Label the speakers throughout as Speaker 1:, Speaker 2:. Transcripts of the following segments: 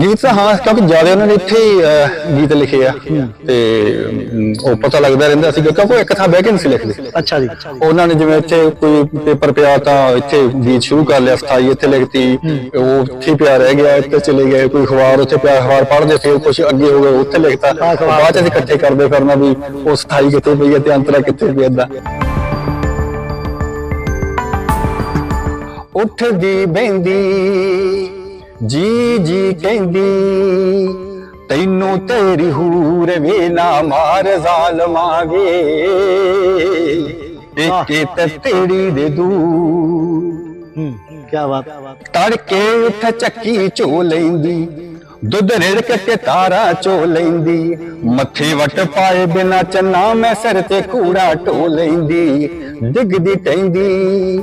Speaker 1: ਗੀਤ ਤਾਂ ਹਾਂ ਕਿਉਂਕਿ ਜ਼ਿਆਦਾ ਉਹਨਾਂ ਨੇ ਇੱਥੇ ਹੀ ਅਹ, ਗੀਤ ਲਿਖੇ ਆ। ਤੇ ਅਮ, ਉਹ ਪਤਾ ਲੱਗਦਾ ਰਹਿੰਦਾ ਸੀ ਕਿਉਂਕਿ ਉਹ ਇੱਕ ਥਾਂ ਬਹਿ ਕੇ ਨਹੀਂ ਸੀ ਲਿਖਦੇ।
Speaker 2: ਅੱਛਾ ਜੀ।
Speaker 1: ਉਹਨਾਂ ਨੇ ਜਿਵੇਂ ਇੱਥੇ ਕੋਈ ਪੇਪਰ ਪਿਆ ਤਾਂ ਇੱਥੇ ਗੀਤ ਸ਼ੁਰੂ ਕਰ ਲਿਆ ਸਥਾਈ ਇੱਥੇ ਲਿਖਤੀ। ਉਹ ਉੱਥੇ ਹੀ ਪਿਆ ਰਹਿ ਗਿਆ ਇੱਥੇ ਚਲੇ ਗਏ ਕੋਈ ਅਖਬਾਰ ਉੱਥੇ ਪਿਆ ਅਖਬਾਰ ਪੜ੍ਹਦੇ ਫਿਰ ਕੁਝ ਅੱਗੇ ਹੋ ਗਏ ਉੱਥੇ ਲਿਖਤਾ। ਬਾਅਦ ਚ ਅਸੀਂ ਇਕੱਠੇ ਕਰਦੇ ਫਿਰਨਾ ਵੀ ਉਹ ਸਥਾਈ ਕਿੱਥੇ ਪਈ ਹੈ ਤੇ ਅੰਤਰਾ ਕਿੱਥੇ ਪਈ ਏਦਾਂ। ਉੱਠਦੀ ਬੈਂਦੀ ਜੀ ਜੀ ਕਹਿੰਦੀ ਤੈਨੂੰ ਤੇਰੀ ਹੂਰ ਵੇ ਨਾ ਮਾਰ ਜ਼ਾਲਮਾਂ ਵੇ ਇੱਕੇ ਤੇਰੀ ਦੇ ਦੂ
Speaker 2: ਹੂੰ ਕੀ ਬਾਤ।
Speaker 1: ਤੜਕੇ ਉੱਠ ਚੱਕੀ ਚੋ ਲੈਂਦੀ ਦੁੱਧ ਰਿੜਕ ਕੇ ਤਾਰਾ ਚੋ ਲੈਂਦੀ। ਮੱਥੇ ਵਟ ਪਾਏ ਬਿਨਾ ਚੰਨਾ ਮੈਂ ਸਿਰ ਤੇ ਕੂੜਾ ਢੋ ਲੈਂਦੀ। ਡਿੱਗਦੀ ਟੈਂਦੀ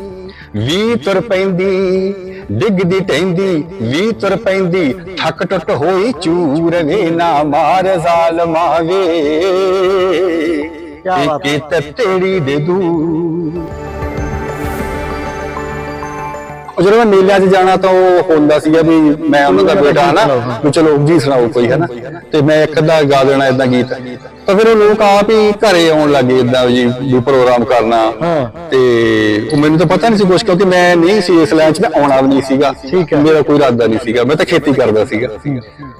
Speaker 1: ਵੀ ਤੁਰ ਪੈਂਦੀ ਡਿੱਗਦੀ ਟੈਂਦੀ ਵੀ ਤੁਰ ਪੈਂਦੀ ਠੱਕ ਟੁੱਟ ਹੋਈ ਚੂਰ ਵੇ ਨਾ ਮਾਰ ਜ਼ਾਲਮਾਂ ਵੇ।
Speaker 2: ਕਿਆ ਬਾਤ
Speaker 1: ਤੇਰੀ ਦੇ ਦੂ ਉਹ ਜਦੋਂ ਮੈਂ ਮੇਲਿਆਂ 'ਚ ਜਾਣਾ ਤਾਂ ਉਹ ਹੁੰਦਾ ਸੀਗਾ ਵੀ ਮੈਂ ਉਹਨਾਂ ਦਾ ਬੇਟਾ ਹਾਂ ਨਾ ਵੀ ਚਲੋ ਜੀ ਸੁਣਾਓ ਕੋਈ ਹੈ ਨਾ? ਤੇ ਮੈਂ ਇੱਕ ਅੱਧਾ ਗਾ ਦੇਣਾ ਇਦਾਂ ਗੀਤ। ਤਾਂ ਫਿਰ ਉਹ ਲੋਕ ਆਪ ਹੀ ਘਰੇ ਆਉਣ ਲੱਗੇ ਇਦਾਂ ਜੀ ਵੀ ਪ੍ਰੋਗਰਾਮ ਕਰਨਾ। ਤੇ ਉਹ ਮੈਨੂੰ ਤਾਂ ਪਤਾ ਨਹੀਂ ਸੀ ਕੁਝ ਕਿਉਂਕਿ ਮੈਂ ਨਹੀਂ ਸੀ ਇਸ ਲਾਈਨ 'ਚ ਮੈਂ ਆਉਣਾ ਵੀ ਨਹੀਂ ਸੀਗਾ। ਮੇਰਾ ਕੋਈ ਇਰਾਦਾ ਨਹੀਂ ਸੀਗਾ ਮੈਂ ਤਾਂ ਖੇਤੀ ਕਰਦਾ ਸੀਗਾ।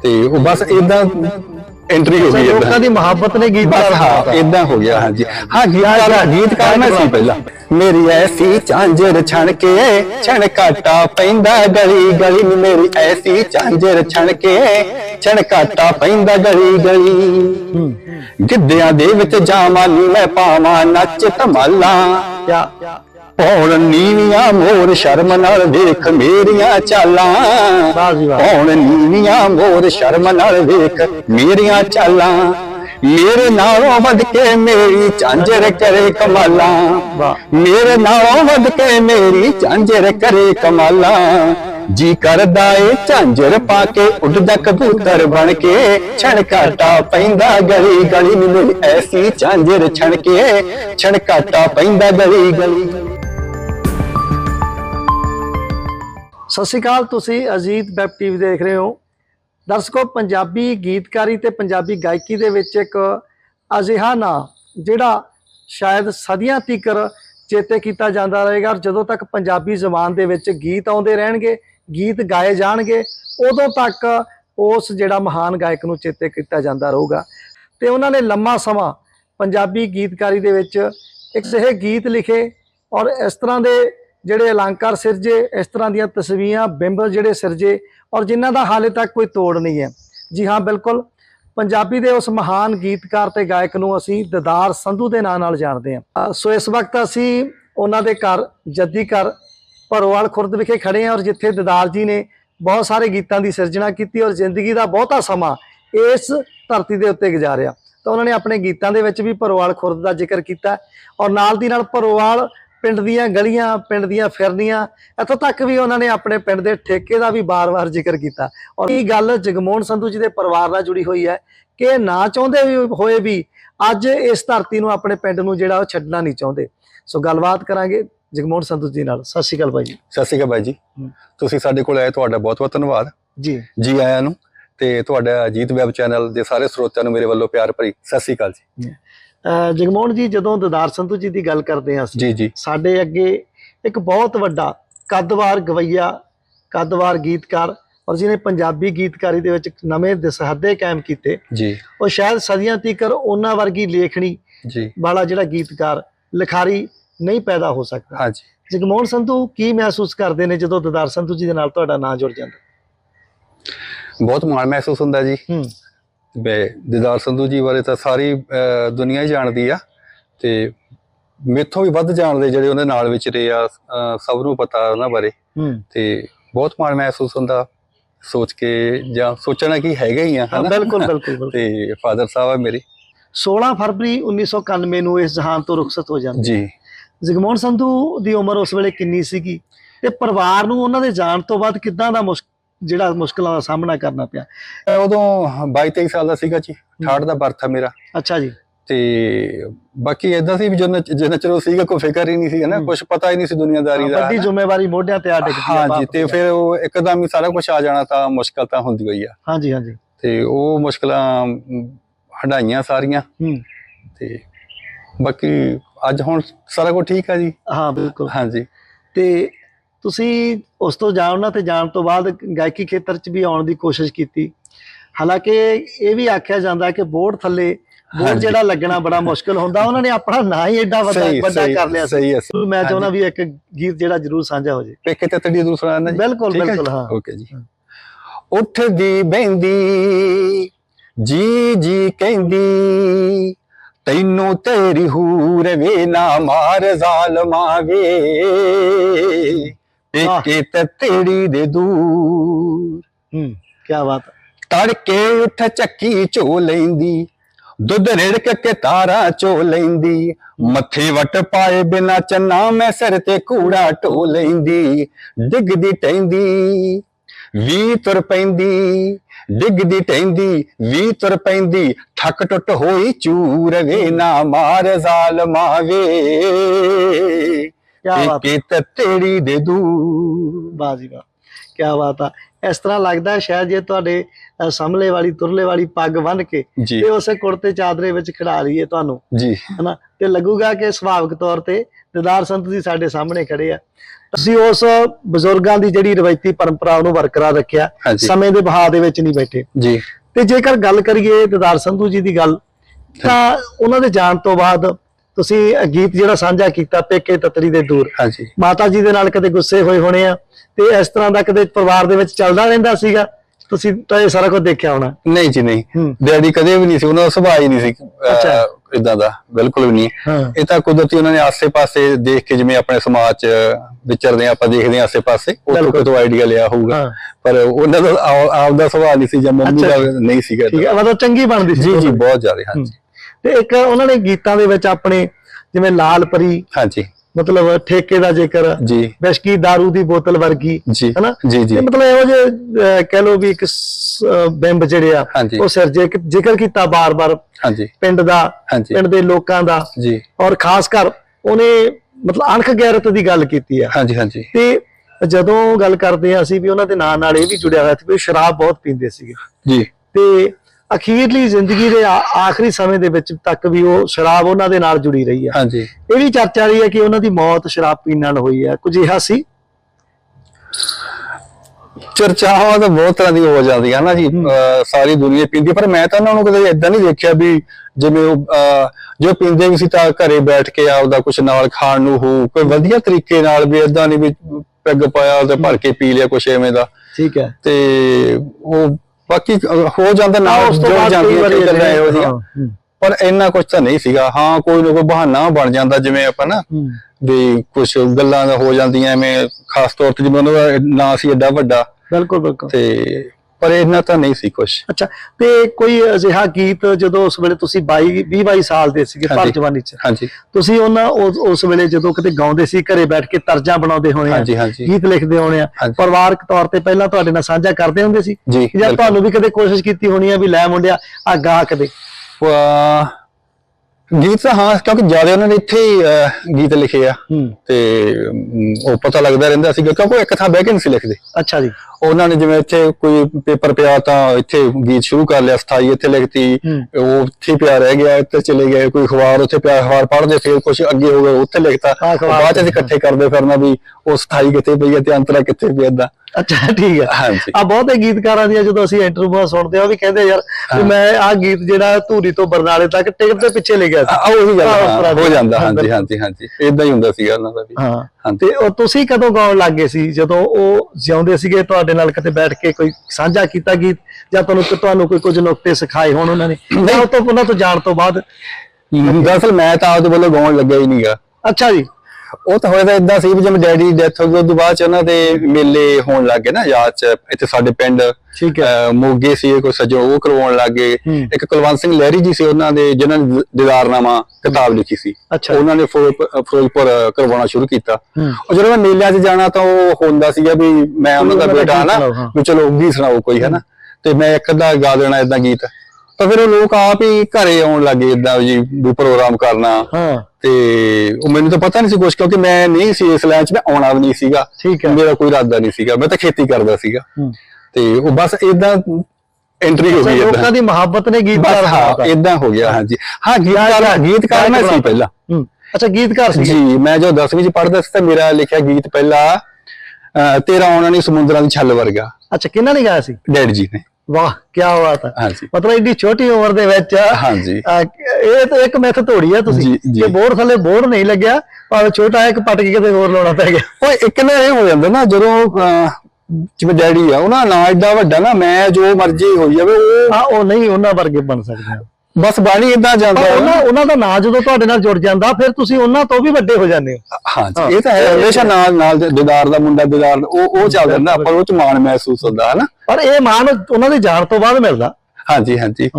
Speaker 1: ਤੇ ਉਹ ਬਸ ਇਦਾਂ ਐਂਟਰੀ ਹੋ ਗਈ
Speaker 2: ਲੋਕਾਂ
Speaker 1: ਏਦਾਂ।
Speaker 2: ਦੀ ਮੁਹੱਬਤ ਨੇ ਗੀਤ
Speaker 1: ਬਸ ਹਾਂ ਇਦਾਂ ਹੋ ਗਿਆ ਹਾਂਜੀ। ਹਾਂ ਗੀਤਕਾਰ ਗੀਤਕਾਰ ਮੈਂ ਸੀ। ਪਹਿਲਾਂ। ਮੇਰੀ ਐਸੀ ਝਾਂਜਰ ਛਣ ਕੇ ਛਣ ਕਾਟਾ ਪੈਂਦਾ ਗਲੀ ਗਲੀ। ਨੀ ਮੇਰੀ ਐਸੀ ਝਾਂਜਰ ਛਣ ਕੇ ਛਣ ਕਾਟਾ ਪੈਂਦਾ ਗਲੀ ਗਲੀ। ਗਿੱਧਿਆਂ ਦੇ ਵਿੱਚ ਜਾਵਾਂ ਨੀ ਮੈਂ ਪਾਵਾਂ ਨੱਚ ਧਮਾਲਾਂ।
Speaker 2: ਕਿਆ
Speaker 1: ਪੌਣ ਨੀਵੀਆਂ ਮੋਰ ਸ਼ਰਮ ਨਾਲ ਵੇਖ ਮੇਰੀਆਂ ਚਾਲਾਂ। ਪੌਣ ਨੀਵੀਆਂ ਮੋਰ ਸ਼ਰਮ ਨਾਲ ਵੇਖ ਮੇਰੀਆਂ ਚਾਲਾਂ। ਮੇਰੇ ਨਾਲੋਂ ਵੱਧ ਕੇ ਮੇਰੀ ਝਾਂਜਰ ਕਰੇ ਕਮਾਲਾਂ। ਮੇਰੇ ਨਾਲੋਂ ਵੱਧ ਕੇ ਮੇਰੀ ਝਾਂਜਰ ਕਰੇ ਕਮਾਲਾਂ। ਜੀ ਕਰਦਾ ਏ ਝਾਂਜਰ ਪਾ ਕੇ ਉੱਡਦਾ ਕਬੂਤਰ ਬਣ ਕੇ। ਛਣਕਾਟਾ ਪੈਂਦਾ ਗਲੀ ਗਲੀ ਨੀ ਮੇਰੀ ਐਸੀ ਝਾਂਜਰ ਛਣ ਕੇ। ਛਣਕਾਟਾ ਪੈਂਦਾ ਗਲੀ ਗਲੀ।
Speaker 2: ਸਤਿ ਸ਼੍ਰੀ ਅਕਾਲ ਤੁਸੀਂ ਅਜੀਤ ਵੈਬ ਟੀਵੀ ਦੇਖ ਰਹੇ ਹੋ। ਦਰਸ਼ਕੋ, ਪੰਜਾਬੀ ਗੀਤਕਾਰੀ ਤੇ ਪੰਜਾਬੀ ਗਾਇਕੀ ਦੇ ਵਿੱਚ ਇੱਕ ਅਜਿਹਾ ਨਾਂ, ਜਿਹੜਾ ਸ਼ਾਇਦ ਸਦੀਆਂ ਤੀਕਰ ਚੇਤੇ ਕੀਤਾ ਜਾਂਦਾ ਰਹੇਗਾ ਔਰ ਜਦੋਂ ਤੱਕ ਪੰਜਾਬੀ ਜ਼ੁਬਾਨ ਦੇ ਵਿੱਚ ਗੀਤ ਆਉਂਦੇ ਰਹਿਣਗੇ, ਗੀਤ ਗਾਏ ਜਾਣਗੇ, ਉਦੋਂ ਤੱਕ ਉਸ ਜਿਹੜਾ ਮਹਾਨ ਗਾਇਕ ਨੂੰ ਚੇਤੇ ਕੀਤਾ ਜਾਂਦਾ ਰਹੂਗਾ। ਤੇ ਉਹਨਾਂ ਨੇ ਲੰਮਾ ਸਮਾਂ ਪੰਜਾਬੀ ਗੀਤਕਾਰੀ ਦੇ ਵਿੱਚ ਇੱਕ ਜਿਹੇ ਗੀਤ ਲਿਖੇ ਔਰ ਇਸ ਤਰ੍ਹਾਂ ਦੇ ਜਿਹੜੇ ਅਲੰਕਾਰ ਸਿਰਜੇ, ਇਸ ਤਰ੍ਹਾਂ ਦੀਆਂ ਤਸਵੀਰਾਂ, ਬਿੰਬ ਜਿਹੜੇ ਸਿਰਜੇ ਔਰ ਜਿਨ੍ਹਾਂ ਦਾ ਹਾਲੇ ਤੱਕ ਕੋਈ ਤੋੜ ਨਹੀਂ ਹੈ। ਜੀ ਹਾਂ, ਬਿਲਕੁਲ। ਪੰਜਾਬੀ ਦੇ ਉਸ ਮਹਾਨ ਗੀਤਕਾਰ ਤੇ ਗਾਇਕ ਨੂੰ ਅਸੀਂ ਦਦਾਰ ਸੰਧੂ ਦੇ ਨਾਂ ਨਾਲ ਜਾਣਦੇ ਹਾਂ। ਸੋ ਇਸ ਵਕਤ ਅਸੀਂ ਉਹਨਾਂ ਦੇ ਘਰ, ਜੱਦੀ ਘਰ, ਭਰੋਵਾਲ ਖੁਰਦ ਵਿਖੇ ਖੜੇ ਹਾਂ ਔਰ ਜਿੱਥੇ ਦਦਾਰ ਜੀ ਨੇ ਬਹੁਤ ਸਾਰੇ ਗੀਤਾਂ ਦੀ ਸਿਰਜਣਾ ਕੀਤੀ ਔਰ ਜ਼ਿੰਦਗੀ ਦਾ ਬਹੁਤਾ ਸਮਾਂ ਇਸ ਧਰਤੀ ਦੇ ਉੱਤੇ ਗੁਜ਼ਾਰਿਆ। ਤਾਂ ਉਹਨਾਂ ਨੇ ਆਪਣੇ ਗੀਤਾਂ ਦੇ ਵਿੱਚ ਵੀ ਭਰੋਵਾਲ ਖੁਰਦ ਦਾ ਜ਼ਿਕਰ ਕੀਤਾ ਔਰ ਨਾਲ ਦੀ ਨਾਲ ਭਰੋਵਾਲ ਪਿੰਡ ਦੀਆਂ ਗਲੀਆਂ ਪਿੰਡ ਦੀਆਂ ਫਿਰਨੀਆਂ ਇੱਥੋਂ ਤੱਕ ਵੀ ਉਹਨਾਂ ਨੇ ਆਪਣੇ ਪਿੰਡ ਦੇ ਠੇਕੇ ਦਾ ਵੀ ਬਾਰ-ਬਾਰ ਜ਼ਿਕਰ ਕੀਤਾ। ਔਰ ਇਹ ਗੱਲ ਜਗਮੋਹਨ ਸੰਧੂ ਜੀ ਦੇ ਪਰਿਵਾਰ ਨਾਲ ਜੁੜੀ ਹੋਈ ਹੈ ਕਿ ਨਾ ਚਾਹੁੰਦੇ ਵੀ ਹੋਏ ਵੀ ਅੱਜ ਇਸ ਧਰਤੀ ਨੂੰ ਆਪਣੇ ਪਿੰਡ ਨੂੰ ਜਿਹੜਾ ਉਹ ਛੱਡਣਾ ਨਹੀਂ ਚਾਹੁੰਦੇ। ਸੋ ਗੱਲਬਾਤ ਕਰਾਂਗੇ ਜਗਮੋਹਨ ਸੰਧੂ ਜੀ ਨਾਲ। ਸਤਿ ਸ਼੍ਰੀ ਅਕਾਲ ਭਾਈ ਜੀ।
Speaker 1: ਸਤਿ ਸ਼੍ਰੀ ਅਕਾਲ ਬਾਈ ਜੀ। ਤੁਸੀਂ ਸਾਡੇ ਕੋਲ ਆਏ ਤੁਹਾਡਾ ਬਹੁਤ ਬਹੁਤ ਧੰਨਵਾਦ।
Speaker 2: ਜੀ।
Speaker 1: ਜੀ ਆਇਆਂ ਨੂੰ ਤੇ ਤੁਹਾਡਾ ਅਜੀਤ ਵੈਬ ਚੈਨਲ ਦੇ ਸਾਰੇ ਸਰੋਤਿਆਂ ਨੂੰ ਮੇਰੇ ਵੱਲੋਂ ਪਿਆਰ ਭਰੀ ਸਤਿ ਸ਼੍ਰੀ ਅਕਾਲ ਜੀ।
Speaker 2: ਜਗਮੋਹਨ ਜੀ ਜਦੋਂ ਦਦਾਰ ਸੰਧੂ ਜੀ ਦੀ ਗੱਲ ਕਰਦੇ ਹਾਂ ਅਸੀਂ ਸਾਡੇ ਅੱਗੇ ਇੱਕ ਬਹੁਤ ਵੱਡਾ ਕੱਦਵਾਰ ਗਵਈਆ ਕੱਦਵਾਰ ਗੀਤਕਾਰ ਔਰ ਜਿਹਨੇ ਪੰਜਾਬੀ ਗੀਤਕਾਰੀ ਦੇ ਵਿੱਚ ਨਵੇਂ ਦਸਹੱਦੇ ਕਾਇਮ ਕੀਤੇ
Speaker 1: ਜੀ।
Speaker 2: ਉਹ ਸ਼ਾਇਦ ਸਦੀਆਂ ਤੀਕਰ ਉਹਨਾਂ ਵਰਗੀ ਲੇਖਣੀ
Speaker 1: ਜੀ।
Speaker 2: ਵਾਲਾ ਜਿਹੜਾ ਗੀਤਕਾਰ ਲਿਖਾਰੀ ਨਹੀਂ ਪੈਦਾ ਹੋ ਸਕਦਾ।
Speaker 1: ਹਾਂਜੀ
Speaker 2: ਜਗਮੋਹਨ ਸੰਧੂ ਕੀ ਮਹਿਸੂਸ ਕਰਦੇ ਨੇ ਜਦੋਂ ਦਦਾਰ ਸੰਧੂ ਜੀ ਦੇ ਨਾਲ ਤੁਹਾਡਾ ਨਾਂ ਜੁੜ ਜਾਂਦਾ?
Speaker 1: ਬਹੁਤ ਮਾਣ ਮਹਿਸੂਸ ਹੁੰਦਾ ਜੀ।
Speaker 2: ਹੂੰ।
Speaker 1: ਬੇ ਦਿਦਾਰ ਸੰਧੂ ਜੀ ਬਾਰੇ ਤਾਂ ਸਾਰੀ ਦੁਨੀਆ ਹੀ ਜਾਣਦੀ ਆ। ਤੇ ਮੇਥੋਂ ਵੀ ਵੱਧ ਜਾਣਦੇ ਜਿਹੜੇ ਉਹਦੇ ਨਾਲ ਵਿਚਰੇ ਆ ਅਹ, ਸਭ ਨੂੰ ਪਤਾ ਉਹਨਾਂ ਬਾਰੇ। ਤੇ ਬਹੁਤ ਮਾਣ ਮਹਿਸੂਸ ਹੁੰਦਾ ਸੋਚ ਕੇ ਜਾਂ ਸੋਚਣਾ ਕੀ ਹੈਗਾ ਹੀ ਆ ਹਨਾ?
Speaker 2: ਬਿਲਕੁਲ ਬਿਲਕੁਲ
Speaker 1: ਤੇ ਫਾਦਰ ਸਾਹਿਬ ਆ ਮੇਰੇ।
Speaker 2: 16 ਫਰਵਰੀ 1991 ਨੂੰ ਇਸ ਜਹਾਨ ਤੋਂ ਰੁਖਸਤ ਹੋ ਜਾਂਦੇ।
Speaker 1: ਜੀ।
Speaker 2: ਜਗਮੋਹਨ ਸੰਧੂ ਦੀ ਉਮਰ ਉਸ ਵੇਲੇ ਕਿੰਨੀ ਸੀਗੀ? ਤੇ ਪਰਿਵਾਰ ਨੂੰ ਉਹਨਾਂ ਦੇ ਜਾਣ ਤੋਂ ਬਾਅਦ ਕਿੱਦਾਂ ਦਾ ਜਿਹੜਾ ਮੁਸ਼ਕਲਾਂ ਦਾ ਸਾਹਮਣਾ ਕਰਨਾ ਪਿਆ।
Speaker 1: ਮੈਂ ਉਦੋਂ 22 23 ਸਾਲ ਦਾ ਸੀਗਾ ਜੀ 68 ਦਾ ਬਰਥ ਆ ਮੇਰਾ।
Speaker 2: ਅੱਛਾ ਜੀ।
Speaker 1: ਤੇ ਬਾਕੀ ਇਦਾਂ ਸੀ ਵੀ ਜਿੰਨਾ ਚਿਰ ਉਹ ਸੀਗਾ ਕੋਈ ਫਿਕਰ ਹੀ ਨਹੀਂ ਸੀ ਨਾ
Speaker 2: ਹੂੰ।
Speaker 1: ਕੁਝ ਪਤਾ ਹੀ ਨਹੀਂ ਸੀ ਦੁਨੀਆਦਾਰੀ ਦਾ
Speaker 2: ਵੱਡੀ ਜ਼ਿੰਮੇਵਾਰੀ ਮੋਢਿਆਂ ਤੇ ਆ ਡਿੱਗਦੀ ਆ ਬਾਪ
Speaker 1: ਤੇ ਫਿਰ ਉਹ ਇੱਕਦਮ ਹੀ ਸਾਰਾ ਕੁਝ ਆ ਜਾਣਾ ਤਾਂ ਮੁਸ਼ਕਲ ਤਾਂ ਹੁੰਦੀ ਹੋਈ ਆ।
Speaker 2: ਹਾਂਜੀ ਹਾਂਜੀ।
Speaker 1: ਤੇ ਉਹ ਮੁਸ਼ਕਲਾਂ ਅਮ, ਹੰਢਾਈਆਂ ਸਾਰੀਆਂ।
Speaker 2: ਹੂੰ।
Speaker 1: ਤੇ ਬਾਕੀ ਅੱਜ ਹੁਣ ਸਾਰਾ ਕੁਝ ਠੀਕ ਆ ਜੀ।
Speaker 2: ਹਾਂ ਬਿਲਕੁਲ।
Speaker 1: ਹਾਂਜੀ।
Speaker 2: ਤੇ ਤੁਸੀਂ ਉਸ ਤੋਂ ਜਾਣਨਾ ਤੇ ਜਾਣ ਤੋਂ ਬਾਅਦ ਗਾਇਕੀ ਖੇਤਰ 'ਚ ਵੀ ਆਉਣ ਦੀ ਕੋਸ਼ਿਸ਼ ਕੀਤੀ। ਹਾਲਾਂਕਿ ਇਹ ਵੀ ਆਖਿਆ ਜਾਂਦਾ ਕਿ ਬੋਰਡ ਥੱਲੇ ਬੋਰਡ। ਜਿਹੜਾ ਲੱਗਣਾ ਬੜਾ ਮੁਸ਼ਕਲ ਹੁੰਦਾ ਉਹਨਾਂ ਨੇ ਆਪਣਾ ਨਾਂ ਹੀ ਐਡਾ ਵੱਡਾ ਵੱਡਾ ਕਰ ਲਿਆ
Speaker 1: ਸਹੀ ਹੈ
Speaker 2: ਮੈਂ ਚਾਹੁੰਦਾ ਵੀ ਇੱਕ ਗੀਤ ਜਿਹੜਾ ਜ਼ਰੂਰ ਸਾਂਝਾ ਹੋ ਜੇ।
Speaker 1: ਪੇਕੇ ਤੇ ਤੜੀ ਦੂਸਰਾ ਨਾ ਜੀ।
Speaker 2: ਬਿਲਕੁਲ, ਬਿਲਕੁਲ,
Speaker 1: ਜੀ?
Speaker 2: ਹਾਂ।
Speaker 1: ਓਕੇ ਜੀ। ਉੱਠਦੀ ਬੈਂਦੀ ਜੀ ਜੀ ਕਹਿੰਦੀ ਤੈਨੂੰ ਤੇਰੀ ਹੂਰ ਵੇ ਨਾ ਮਾਰ ਜ਼ਾਲਮਾ ਵੇ। ਪੇਕੇ ਤੇ ਤੇੜੀ ਦੇ ਦੂਰ।
Speaker 2: ਹੂੰ ਕੀ ਬਾਤ।
Speaker 1: ਤੜਕੇ ਉੱਠ ਚੱਕੀ ਚੋ ਲੈਂਦੀ ਦੁੱਧ ਰਿੜਕ ਕੇ ਤਾਰਾ ਚੋ ਲੈਂਦੀ ਮੱਥੇ ਵਟ ਪਾਏ ਬਿਨਾ ਚੰਨਾ ਮੈਂ ਸਿਰ ਤੇ ਕੂੜਾ ਢੋ ਲੈਂਦੀ ਡਿੱਗਦੀ ਟੈਂਦੀ ਵੀ ਤੁਰ ਪੈਂਦੀ ਡਿੱਗਦੀ ਟੈਂਦੀ ਵੀ ਤੁਰ ਪੈਂਦੀ ਠੱਕ ਟੁੱਟ ਹੋਈ ਚੂਰ ਵੇ ਨਾ ਮਾਰ ਜ਼ਾਲਮਾ ਵੇ।
Speaker 2: ਕਿਆ ਬਾਤ
Speaker 1: ਕਿ ਤੇੜੀ ਦੇ ਦੂਰ।
Speaker 2: ਵਾਹ ਜੀ ਵਾਹ ਕੀ ਬਾਤ ਆ। ਇਸ ਤਰ੍ਹਾਂ ਲੱਗਦਾ ਹੈ ਸ਼ਾਇਦ ਜੇ ਤੁਹਾਡੇ ਅ, ਵਾਲੀ ਤੁਰਲੇ ਵਾਲੀ ਪੱਗ ਬੰਨ ਕੇ
Speaker 1: ਜੀ।
Speaker 2: ਤੇ ਉਸੇ ਕੁੜਤੇ ਚਾਦਰੇ ਵਿੱਚ ਖਿਡਾ ਲਈਏ ਤੁਹਾਨੂੰ
Speaker 1: ਜੀ।
Speaker 2: ਹਨਾ? ਤੇ ਲੱਗੂਗਾ ਕਿ ਸੁਭਾਵਿਕ ਤੌਰ ਤੇ ਦਿਦਾਰ ਸੰਤ ਜੀ ਸਾਡੇ ਸਾਹਮਣੇ ਖੜੇ ਆ। ਤੁਸੀਂ ਉਸ ਬਜ਼ੁਰਗਾਂ ਦੀ ਜਿਹੜੀ ਰਵਾਇਤੀ ਪਰੰਪਰਾ ਉਹਨੂੰ ਬਰਕਰਾਰ ਰੱਖਿਆ
Speaker 1: ਹਾਂਜੀ।
Speaker 2: ਸਮੇਂ ਦੇ ਬਹਾਅ ਦੇ ਵਿੱਚ ਨਹੀਂ ਬੈਠੇ।
Speaker 1: ਜੀ।
Speaker 2: ਤੇ ਜੇਕਰ ਗੱਲ ਕਰੀਏ ਦਿਦਾਰ ਸੰਧੂ ਜੀ ਦੀ ਗੱਲ ਤਾਂ ਉਹਨਾਂ ਦੇ ਜਾਣ ਤੋਂ ਬਾਅਦ ਤੁਸੀਂ ਗੀਤ ਜਿਹੜਾ ਸਾਂਝਾ ਕੀਤਾ ਪੇਕੇ ਤਤਰੀ ਦੇ ਦੂਰ।
Speaker 1: ਹਾਂਜੀ।
Speaker 2: ਮਾਤਾ ਜੀ ਦੇ ਨਾਲ ਕਦੇ ਗੁੱਸੇ ਹੋਏ ਹੋਣੇ ਆ ਤੇ ਇਸ ਤਰ੍ਹਾਂ ਦਾ ਕਦੇ ਪਰਿਵਾਰ ਦੇ ਵਿੱਚ ਚੱਲਦਾ ਰਹਿੰਦਾ ਸੀਗਾ? ਤੁਸੀਂ ਤਾਂ ਇਹ ਸਾਰਾ ਕੁਝ ਦੇਖਿਆ ਹੋਣਾ।
Speaker 1: ਨਹੀਂ ਜੀ ਨਹੀਂ। ਡੈਡੀ ਕਦੇ ਵੀ ਨਹੀਂ ਸੀ ਉਹਨਾਂ ਦਾ ਸੁਭਾਅ ਹੀ ਨਹੀਂ ਸੀ। ਇਦਾਂ ਦਾ ਬਿਲਕੁਲ ਵੀ ਨਹੀਂ। ਇਹ ਤਾਂ ਕੁਦਰਤੀ ਉਹਨਾਂ ਨੇ ਆਸੇ-ਪਾਸੇ ਦੇਖ ਕੇ ਜਿਵੇਂ ਆਪਣੇ ਸਮਾਜ 'ਚ ਵਿਚਰਦੇ ਆ ਆਪਾਂ ਦੇਖਦੇ ਆ ਆਸੇ-ਪਾਸੇ
Speaker 2: ਬਿਲਕੁਲ।
Speaker 1: ਕਿਤੋਂ ਆਈਡੀਆ ਲਿਆ ਹੋਊਗਾ। ਪਰ ਉਹਨਾਂ ਦਾ ਆਪ- ਦਾ ਸੁਭਾਅ ਨਹੀਂ ਸੀ ਜਾਂ ਮੰਮੀ ਦਾ ਨਹੀਂ ਸੀਗਾ
Speaker 2: ਠੀਕ ਹੈ ਮਤਲਬ ਚੰਗੀ ਬਣਦੀ ਸੀ
Speaker 1: ਜੀ ਜੀ ਬਹੁਤ ਜ਼ਿਆਦਾ ਹਾਂਜੀ।
Speaker 2: ਤੇ ਇੱਕ ਉਹਨਾਂ ਨੇ ਗੀਤਾਂ ਦੇ ਵਿੱਚ ਆਪਣੇ ਜਿਵੇਂ ਲਾਲ ਪਰੀ
Speaker 1: ਹਾਂਜੀ।
Speaker 2: ਮਤਲਬ ਠੇਕੇ ਦਾ ਜ਼ਿਕਰ
Speaker 1: ਜੀ।
Speaker 2: ਵਿਸ਼ਕੀ दारू ਦੀ ਬੋਤਲ ਵਰਗੀ
Speaker 1: ਜੀ।
Speaker 2: ਹਨਾ?
Speaker 1: ਜੀ ਜੀ।
Speaker 2: ਮਤਲਬ ਇਹੋ ਅਹ, ਕਹਿ ਲਓ ਵੀ ਇੱਕ ਬਿੰਬ ਜਿਹੜੇ ਆ ਉਹ ਸਿਰਜੇ ਜ਼ਿਕਰ ਕੀਤਾ ਬਾਰ-ਬਾਰ
Speaker 1: ਹਾਂਜੀ।
Speaker 2: ਪਿੰਡ ਦਾ
Speaker 1: ਹਾਂਜੀ।
Speaker 2: ਪਿੰਡ ਦੇ ਲੋਕਾਂ ਦਾ
Speaker 1: ਜੀ।
Speaker 2: ਔਰ ਖਾਸ ਕਰ ਉਹਨੇ ਮਤਲਬ ਅਣਖ ਗੈਰਤ ਦੀ ਗੱਲ ਕੀਤੀ ਆ।
Speaker 1: ਹਾਂਜੀ ਹਾਂਜੀ।
Speaker 2: ਤੇ ਜਦੋਂ ਗੱਲ ਕਰਦੇ ਆ ਅਸੀਂ ਵੀ ਉਹਨਾਂ ਦੇ ਨਾਂ ਨਾਲ ਇਹ ਵੀ ਜੁੜਿਆ ਹੋਇਆ ਸੀ ਵੀ ਸ਼ਰਾਬ ਬਹੁਤ ਪੀਂਦੇ ਸੀਗੇ।
Speaker 1: ਜੀ।
Speaker 2: ਤੇ ਅਖੀਰਲੀ ਜ਼ਿੰਦਗੀ ਦੇ ਆਖਰੀ ਸਮੇਂ ਦੇ ਵਿੱਚ ਤੱਕ ਵੀ ਉਹ ਸ਼ਰਾਬ ਉਹਨਾਂ ਦੇ ਨਾਲ ਜੁੜੀ ਰਹੀ ਆ।
Speaker 1: ਹਾਂਜੀ।
Speaker 2: ਇਹ ਵੀ ਚਰਚਾ ਰਹੀ ਹੈ ਕਿ ਉਹਨਾਂ ਦੀ ਮੌਤ ਸ਼ਰਾਬ ਪੀਣ ਨਾਲ ਹੋਈ ਹੈ। ਕੁਝ ਇਹ ਸੀ
Speaker 1: ਚਰਚਾਵਾਂ ਤਾਂ ਬਹੁਤ ਤਰ੍ਹਾਂ ਦੀ ਹੋ ਜਾਂਦੀਆਂ ਨਾ ਜੀ ਸਾਰੀ ਦੁਨੀਆ ਪੀਂਦੀ ਪਰ ਮੈਂ ਤਾਂ ਉਹਨਾਂ ਨੂੰ ਕਦੇ ਇਦਾਂ ਨਹੀਂ ਦੇਖਿਆ ਵੀ ਜਿਵੇਂ ਉਹ ਜੋ ਪੀਂਦੇ ਵੀ ਸੀ ਤਾਂ ਘਰੇ ਬੈਠ ਕੇ ਆਪਦਾ ਕੁਝ ਨਾਲ ਖਾਣ ਨੂੰ ਹੋ ਕੋਈ ਵਧੀਆ ਤਰੀਕੇ ਨਾਲ ਵੀ ਇਦਾਂ ਨਹੀਂ ਵੀ ਪੈਗ ਪਾਇਆ ਤੇ ਭਰ ਕੇ ਪੀ ਲਿਆ ਕੁਛ ਐਵੇਂ ਦਾ।
Speaker 2: ਠੀਕ ਹੈ।
Speaker 1: ਤੇ ਉਹ ਬਾਕੀ ਹੋ ਜਾਂਦਾ ਨਾਲ
Speaker 2: ਉਸ ਤੋਂ
Speaker 1: ਜੁੜ
Speaker 2: ਬਾਅਦ ਕਈ
Speaker 1: ਜਾਂਦੀਆਂ
Speaker 2: ਵਾਰੀ
Speaker 1: ਕਈ ਗੱਲਾਂ ਇਹੋ ਜਿਹੀਆਂ ਪਰ ਇੰਨਾ ਕੁਝ ਤਾਂ ਨਹੀਂ ਸੀਗਾ। ਹਾਂ ਕੋਈ ਨਾ ਕੋਈ ਬਹਾਨਾ ਬਣ ਜਾਂਦਾ ਜਿਵੇਂ ਆਪਾਂ ਨਾ ਵੀ ਕੁਝ ਗੱਲਾਂ ਹੋ ਜਾਂਦੀਆਂ ਐਵੇਂ ਖਾਸ ਤੌਰ ਤੇ ਜਿਵੇਂ ਉਹਨਾਂ ਦਾ ਨਾਂ ਸੀ ਐਡਾ ਵੱਡਾ।
Speaker 2: ਬਿਲਕੁਲ ਬਿਲਕੁਲ।
Speaker 1: ਤੇ ਪਰ ਇਹਨਾਂ ਤਾਂ ਨਹੀਂ ਸੀ ਕੁਝ
Speaker 2: ਅੱਛਾ ਤੇ ਕੋਈ ਅਜਿਹਾ ਗੀਤ ਜਦੋਂ ਉਸ ਵੇਲੇ ਤੁਸੀਂ 22 20 22 ਸਾਲ ਦੇ ਸੀਗੇ
Speaker 1: ਹਾਂਜੀ।
Speaker 2: ਜਵਾਨੀ ਚ
Speaker 1: ਹਾਂਜੀ।
Speaker 2: ਤੁਸੀਂ ਉਹਨਾਂ ਉਸ ਵੇਲੇ ਜਦੋਂ ਕਿਤੇ ਗਾਉਂਦੇ ਸੀ ਘਰੇ ਬੈਠ ਕੇ ਤਰਜਾਂ ਬਣਾਉਂਦੇ ਹੋਣੇ ਆ
Speaker 1: ਹਾਂਜੀ ਹਾਂਜੀ।
Speaker 2: ਗੀਤ ਲਿਖਦੇ ਹੋਣੇ ਆ। ਪਰਿਵਾਰਕ ਤੌਰ ਤੇ ਪਹਿਲਾਂ ਤੁਹਾਡੇ ਨਾਲ ਸਾਂਝਾ ਕਰਦੇ ਹੁੰਦੇ ਸੀ?
Speaker 1: ਜੀ।
Speaker 2: ਤੁਹਾਨੂੰ ਵੀ ਕਦੇ ਕੋਸ਼ਿਸ਼ ਕੀਤੀ ਹੋਣੀ ਆ ਵੀ ਲੈ ਮੁੰਡਿਆ ਆ ਗਾ ਕਦੇ?
Speaker 1: ਗੀਤ ਤਾਂ ਹਾਂ ਕਿਉਂਕਿ ਜ਼ਿਆਦਾ ਉਹਨਾਂ ਨੇ ਇੱਥੇ ਹੀ ਗੀਤ ਲਿਖੇ ਆ। ਤੇ ਉਹ ਪਤਾ ਲੱਗਦਾ ਰਹਿੰਦਾ ਸੀਗਾ ਕਿਉਂਕਿ ਉਹ ਇੱਕ ਥਾਂ ਬਹਿ ਕੇ ਨਹੀਂ ਸੀ ਲਿਖਦੇ।
Speaker 2: ਅੱਛਾ ਜੀ।
Speaker 1: ਉਹਨਾਂ ਨੇ ਜਿਵੇਂ ਇੱਥੇ ਕੋਈ ਪੇਪਰ ਪਿਆ ਤਾਂ ਇੱਥੇ ਗੀਤ ਸ਼ੁਰੂ ਕਰ ਲਿਆ ਸਥਾਈ ਇੱਥੇ ਲਿਖਤੀ। ਉਹ ਉੱਥੇ ਪਿਆ ਰਹਿ ਗਿਆ ਇੱਥੇ ਚਲੇ ਗਏ ਕੋਈ ਅਖਬਾਰ ਉੱਥੇ ਪਿਆ ਅਖਬਾਰ ਪੜ੍ਹਦੇ ਫਿਰ ਕੁਝ ਅੱਗੇ ਹੋ ਗਏ ਉੱਥੇ ਲਿਖਤਾ। ਬਾਅਦ ਚ ਅਸੀਂ ਇਕੱਠੇ ਕਰਦੇ ਫਿਰਨਾ ਵੀ ਉਹ ਸਥਾਈ ਕਿੱਥੇ ਪਈ ਹੈ ਤੇ ਅੰਤਰਾ ਕਿੱਥੇ ਪਿਆ ਏਦਾਂ।
Speaker 2: ਅੱਛਾ ਠੀਕ ਹੈ।
Speaker 1: ਹਾਂਜੀ।
Speaker 2: ਆ ਬਹੁਤੇ ਗੀਤਕਾਰਾਂ ਦੀਆਂ ਜਦੋਂ ਅਸੀਂ ਇੰਟਰਵਿਊਆਂ ਸੁਣਦੇ ਆ ਉਹ ਵੀ ਕਹਿੰਦੇ ਯਾਰ ਵੀ ਮੈਂ ਆ ਗੀਤ ਜਿਹੜਾ ਧੂਰੀ ਤੋਂ ਬਰਨਾਲੇ ਤੱਕ ਟਿਕਟ ਦੇ ਪਿੱਛੇ ਲਿਖਿਆ ਸੀ।
Speaker 1: ਆ ਉਹੀ ਗੱਲ
Speaker 2: ਹਾਂ, ਪੁਰਾਣੀ।
Speaker 1: ਹੋ ਜਾਂਦਾ ਹਾਂਜੀ। ਹਾਂਜੀ ਹਾਂਜੀ। ਇਦਾਂ ਹੀ ਹੁੰਦਾ ਸੀਗਾ ਉਹਨਾਂ ਦਾ ਵੀ।
Speaker 2: ਹਾਂ। ਤੇ ਉਹ ਤੁਸੀਂ ਕਦੋਂ ਗਾਉਣ ਲੱਗੇ ਸੀ? ਜਦੋਂ ਉਹ ਜਿਉਂਦੇ ਸੀਗੇ ਤੁਹਾਡੇ ਨਾਲ ਕਿਤੇ ਬੈਠ ਕੇ ਕੋਈ ਸਾਂਝਾ ਕੀਤਾ ਗੀਤ? ਜਾਂ ਤੁਹਾਨੂੰ ਤੁਹਾਨੂੰ ਕੋਈ ਕੁਝ ਨੁਕਤੇ ਸਿਖਾਏ ਹੋਣ ਉਹਨਾਂ ਨੇ? ਜਾਂ ਉਹ ਤੋਂ ਉਹਨਾਂ ਤੋਂ ਜਾਣ ਤੋਂ ਬਾਅਦ?
Speaker 1: ਦਰਅਸਲ ਮੈਂ ਤਾਂ ਆਪਦੇ ਵੱਲੋਂ ਗਾਉਣ ਲੱਗਿਆ ਹੀ ਨਹੀਂਗਾ
Speaker 2: ਅੱਛਾ ਜੀ।
Speaker 1: ਉਹ ਤਾਂ ਹੋਇਆ ਤਾਂ ਇਦਾਂ ਸੀ ਵੀ ਜਿਵੇਂ ਡੈਡੀ ਦੀ ਡੈਥ ਹੋ ਗਈ ਉਦੋਂ ਬਾਅਦ ਚ ਉਹਨਾਂ ਦੇ ਮੇਲੇ ਹੋਣ ਲੱਗੇ ਨਾ ਯਾਦ ਚ ਇੱਥੇ ਸਾਡੇ ਪਿੰਡ
Speaker 2: ਠੀਕ ਹੈ।
Speaker 1: ਮੋਗੇ ਸੀ ਕੋਈ ਸੱਜਣ ਉਹ ਕਰਵਾਉਣ ਲੱਗੇ
Speaker 2: ਹੂੰ।
Speaker 1: ਇੱਕ ਕੁਲਵੰਤ ਸਿੰਘ ਲਹਿਰੀ ਜੀ ਸੀ ਉਹਨਾਂ ਦੇ ਜਿਨ੍ਹਾਂ ਨੇ ਦੀਦਾਰਨਾਮਾ ਕਿਤਾਬ ਲਿਖੀ ਸੀ। ਉਹਨਾਂ ਨੇ ਫਿਰੋਜ਼- ਫਿਰੋਜ਼ਪੁਰ ਕਰਵਾਉਣਾ ਸ਼ੁਰੂ ਕੀਤਾ। ਉਹ ਜਦੋਂ ਮੈਂ ਮੇਲਿਆਂ 'ਚ ਜਾਣਾ ਤਾਂ ਉਹ ਹੁੰਦਾ ਸੀਗਾ ਵੀ ਮੈਂ ਉਹਨਾਂ ਦਾ ਬੇਟਾ ਨਾ। ਵੀ ਚਲੋ ਗੀਤ ਸੁਣਾਓ ਕੋਈ ਹੈ ਨਾ। ਤੇ ਮੈਂ ਇੱਕ ਅੱਧਾ ਗਾ ਦੇਣਾ ਇਦਾਂ ਗੀਤ। ਤਾਂ ਫਿਰ ਉਹ ਲੋਕ ਆਪ ਹੀ ਘਰੇ ਆਉਣ ਲੱਗੇ ਇਦਾਂ ਜੀ ਵੀ ਪ੍ਰੋਗਰਾਮ ਕਰਨਾ।
Speaker 2: ਹਾਂ।
Speaker 1: ਤੇ ਉਹ ਮੈਨੂੰ ਤਾਂ ਪਤਾ ਨਹੀਂ ਸੀ ਕੁਝ ਕਿਉਂਕਿ ਮੈਂ ਨਹੀਂ ਸੀ ਇਸ ਲਾਈਨ 'ਚ ਮੈਂ ਆਉਣਾ ਵੀ ਨਹੀਂ ਸੀਗਾ।
Speaker 2: ਠੀਕ ਹੈ।
Speaker 1: ਮੇਰਾ ਕੋਈ ਇਰਾਦਾ ਨਹੀਂ ਸੀਗਾ ਮੈਂ ਤਾਂ ਖੇਤੀ ਕਰਦਾ ਸੀਗਾ। ਤੇ ਉਹ ਬਸ ਇਦਾਂ ਐਂਟਰੀ ਹੋ ਗਈ
Speaker 2: ਲੋਕਾਂ
Speaker 1: ਏਦਾਂ।
Speaker 2: ਦੀ ਮੁਹੱਬਤ ਨੇ ਗੀਤਕਾਰ
Speaker 1: ਹਾਂ। ਇਦਾਂ ਹੋ ਗਿਆ ਹਾਂਜੀ। ਹਾਂ ਗੀਤਕਾਰ ਗੀਤਕਾਰ ਮੈਂ ਸੀ ਪਹਿਲਾਂ।
Speaker 2: ਅੱਛਾ ਗੀਤਕਾਰ ਸੀ।
Speaker 1: ਜੀ ਮੈਂ ਜੋ 10ਵੀਂ ਚ ਪੜ੍ਹਦਾ ਸੀ ਤਾਂ ਮੇਰਾ ਲਿਖਿਆ ਗੀਤ ਪਹਿਲਾ ਤੇਰਾ ਆਉਣਾ ਨਹੀਂ ਸਮੁੰਦਰਾਂ ਦੀ ਛੱਲ ਵਰਗਾ।
Speaker 2: ਅੱਛਾ ਕਿਹਨਾਂ ਨੇ ਗਾਇਆ ਸੀ?
Speaker 1: ਡੈਡ ਜੀ ਨੇ।
Speaker 2: ਵਾਹ ਕੀ ਬਾਤ ਹੈ
Speaker 1: ਹਾਂਜੀ।
Speaker 2: ਮਤਲਬ ਇੰਨੀ ਛੋਟੀ ਉਮਰ ਦੇ ਵਿੱਚ
Speaker 1: ਹਾਂਜੀ।
Speaker 2: ਇਹ ਤਾਂ ਇੱਕ ਮੈਥ ਤੋੜੀ ਆ ਤੁਸੀਂ। ਕਿ ਬੋਰਡ ਥੱਲੇ ਬੋਰਡ ਨਹੀਂ ਲੱਗਿਆ ਭਾਵੇਂ ਛੋਟਾ ਇੱਕ ਪਟ ਕੇ ਕਿਤੇ ਹੋਰ ਲਾਉਣਾ ਪੈ ਗਿਆ।
Speaker 1: ਉਹ ਇੱਕ ਨਾ ਇਹ ਹੋ ਜਾਂਦਾ ਨਾ ਜਦੋਂ ਜਿਵੇਂ ਡੈਡੀ ਆ ਉਹਨਾਂ ਨਾਂ ਏਡਾ ਵੱਡਾ ਨਾ ਮੈਂ ਜੋ ਮਰਜ਼ੀ ਹੋਈ ਜਾਵੇ ਉਹ
Speaker 2: ਹਾਂ ਉਹ ਨਹੀਂ ਉਹਨਾਂ ਵਰਗੇ ਬਣ ਸਕਦੇ
Speaker 1: ਬਸ ਬਾਣੀ ਇਦਾਂ ਜਾਂਦਾ ਹੈ।
Speaker 2: ਉਹਨਾਂ ਉਹਨਾਂ ਦਾ ਨਾਂ ਜਦੋਂ ਤੁਹਾਡੇ ਨਾਲ ਜੁੜ ਜਾਂਦਾ ਫਿਰ ਤੁਸੀਂ ਉਹਨਾਂ ਤੋਂ ਵੀ ਵੱਡੇ ਹੋ ਜਾਂਦੇ ਹੋ।
Speaker 1: ਹਾਂਜੀ ਇਹ ਤਾਂ ਹੈ। ਹਮੇਸ਼ਾ ਨਾਲ ਨਾਲ ਦਿਦਾਰ ਦਾ ਮੁੰਡਾ ਦਿਦਾਰ ਉਹ ਉਹ ਚੱਲ ਜਾਂਦਾ ਆਪਾਂ ਨੂੰ ਉਹ ਚ ਮਾਣ ਮਹਿਸੂਸ ਹੁੰਦਾ ਹੈ ਨਾ
Speaker 2: ਪਰ ਇਹ ਮਾਣ ਉਹਨਾਂ ਦੇ ਜਾਣ ਤੋਂ ਬਾਅਦ ਮਿਲਦਾ।
Speaker 1: ਹਾਂਜੀ ਹਾਂਜੀ।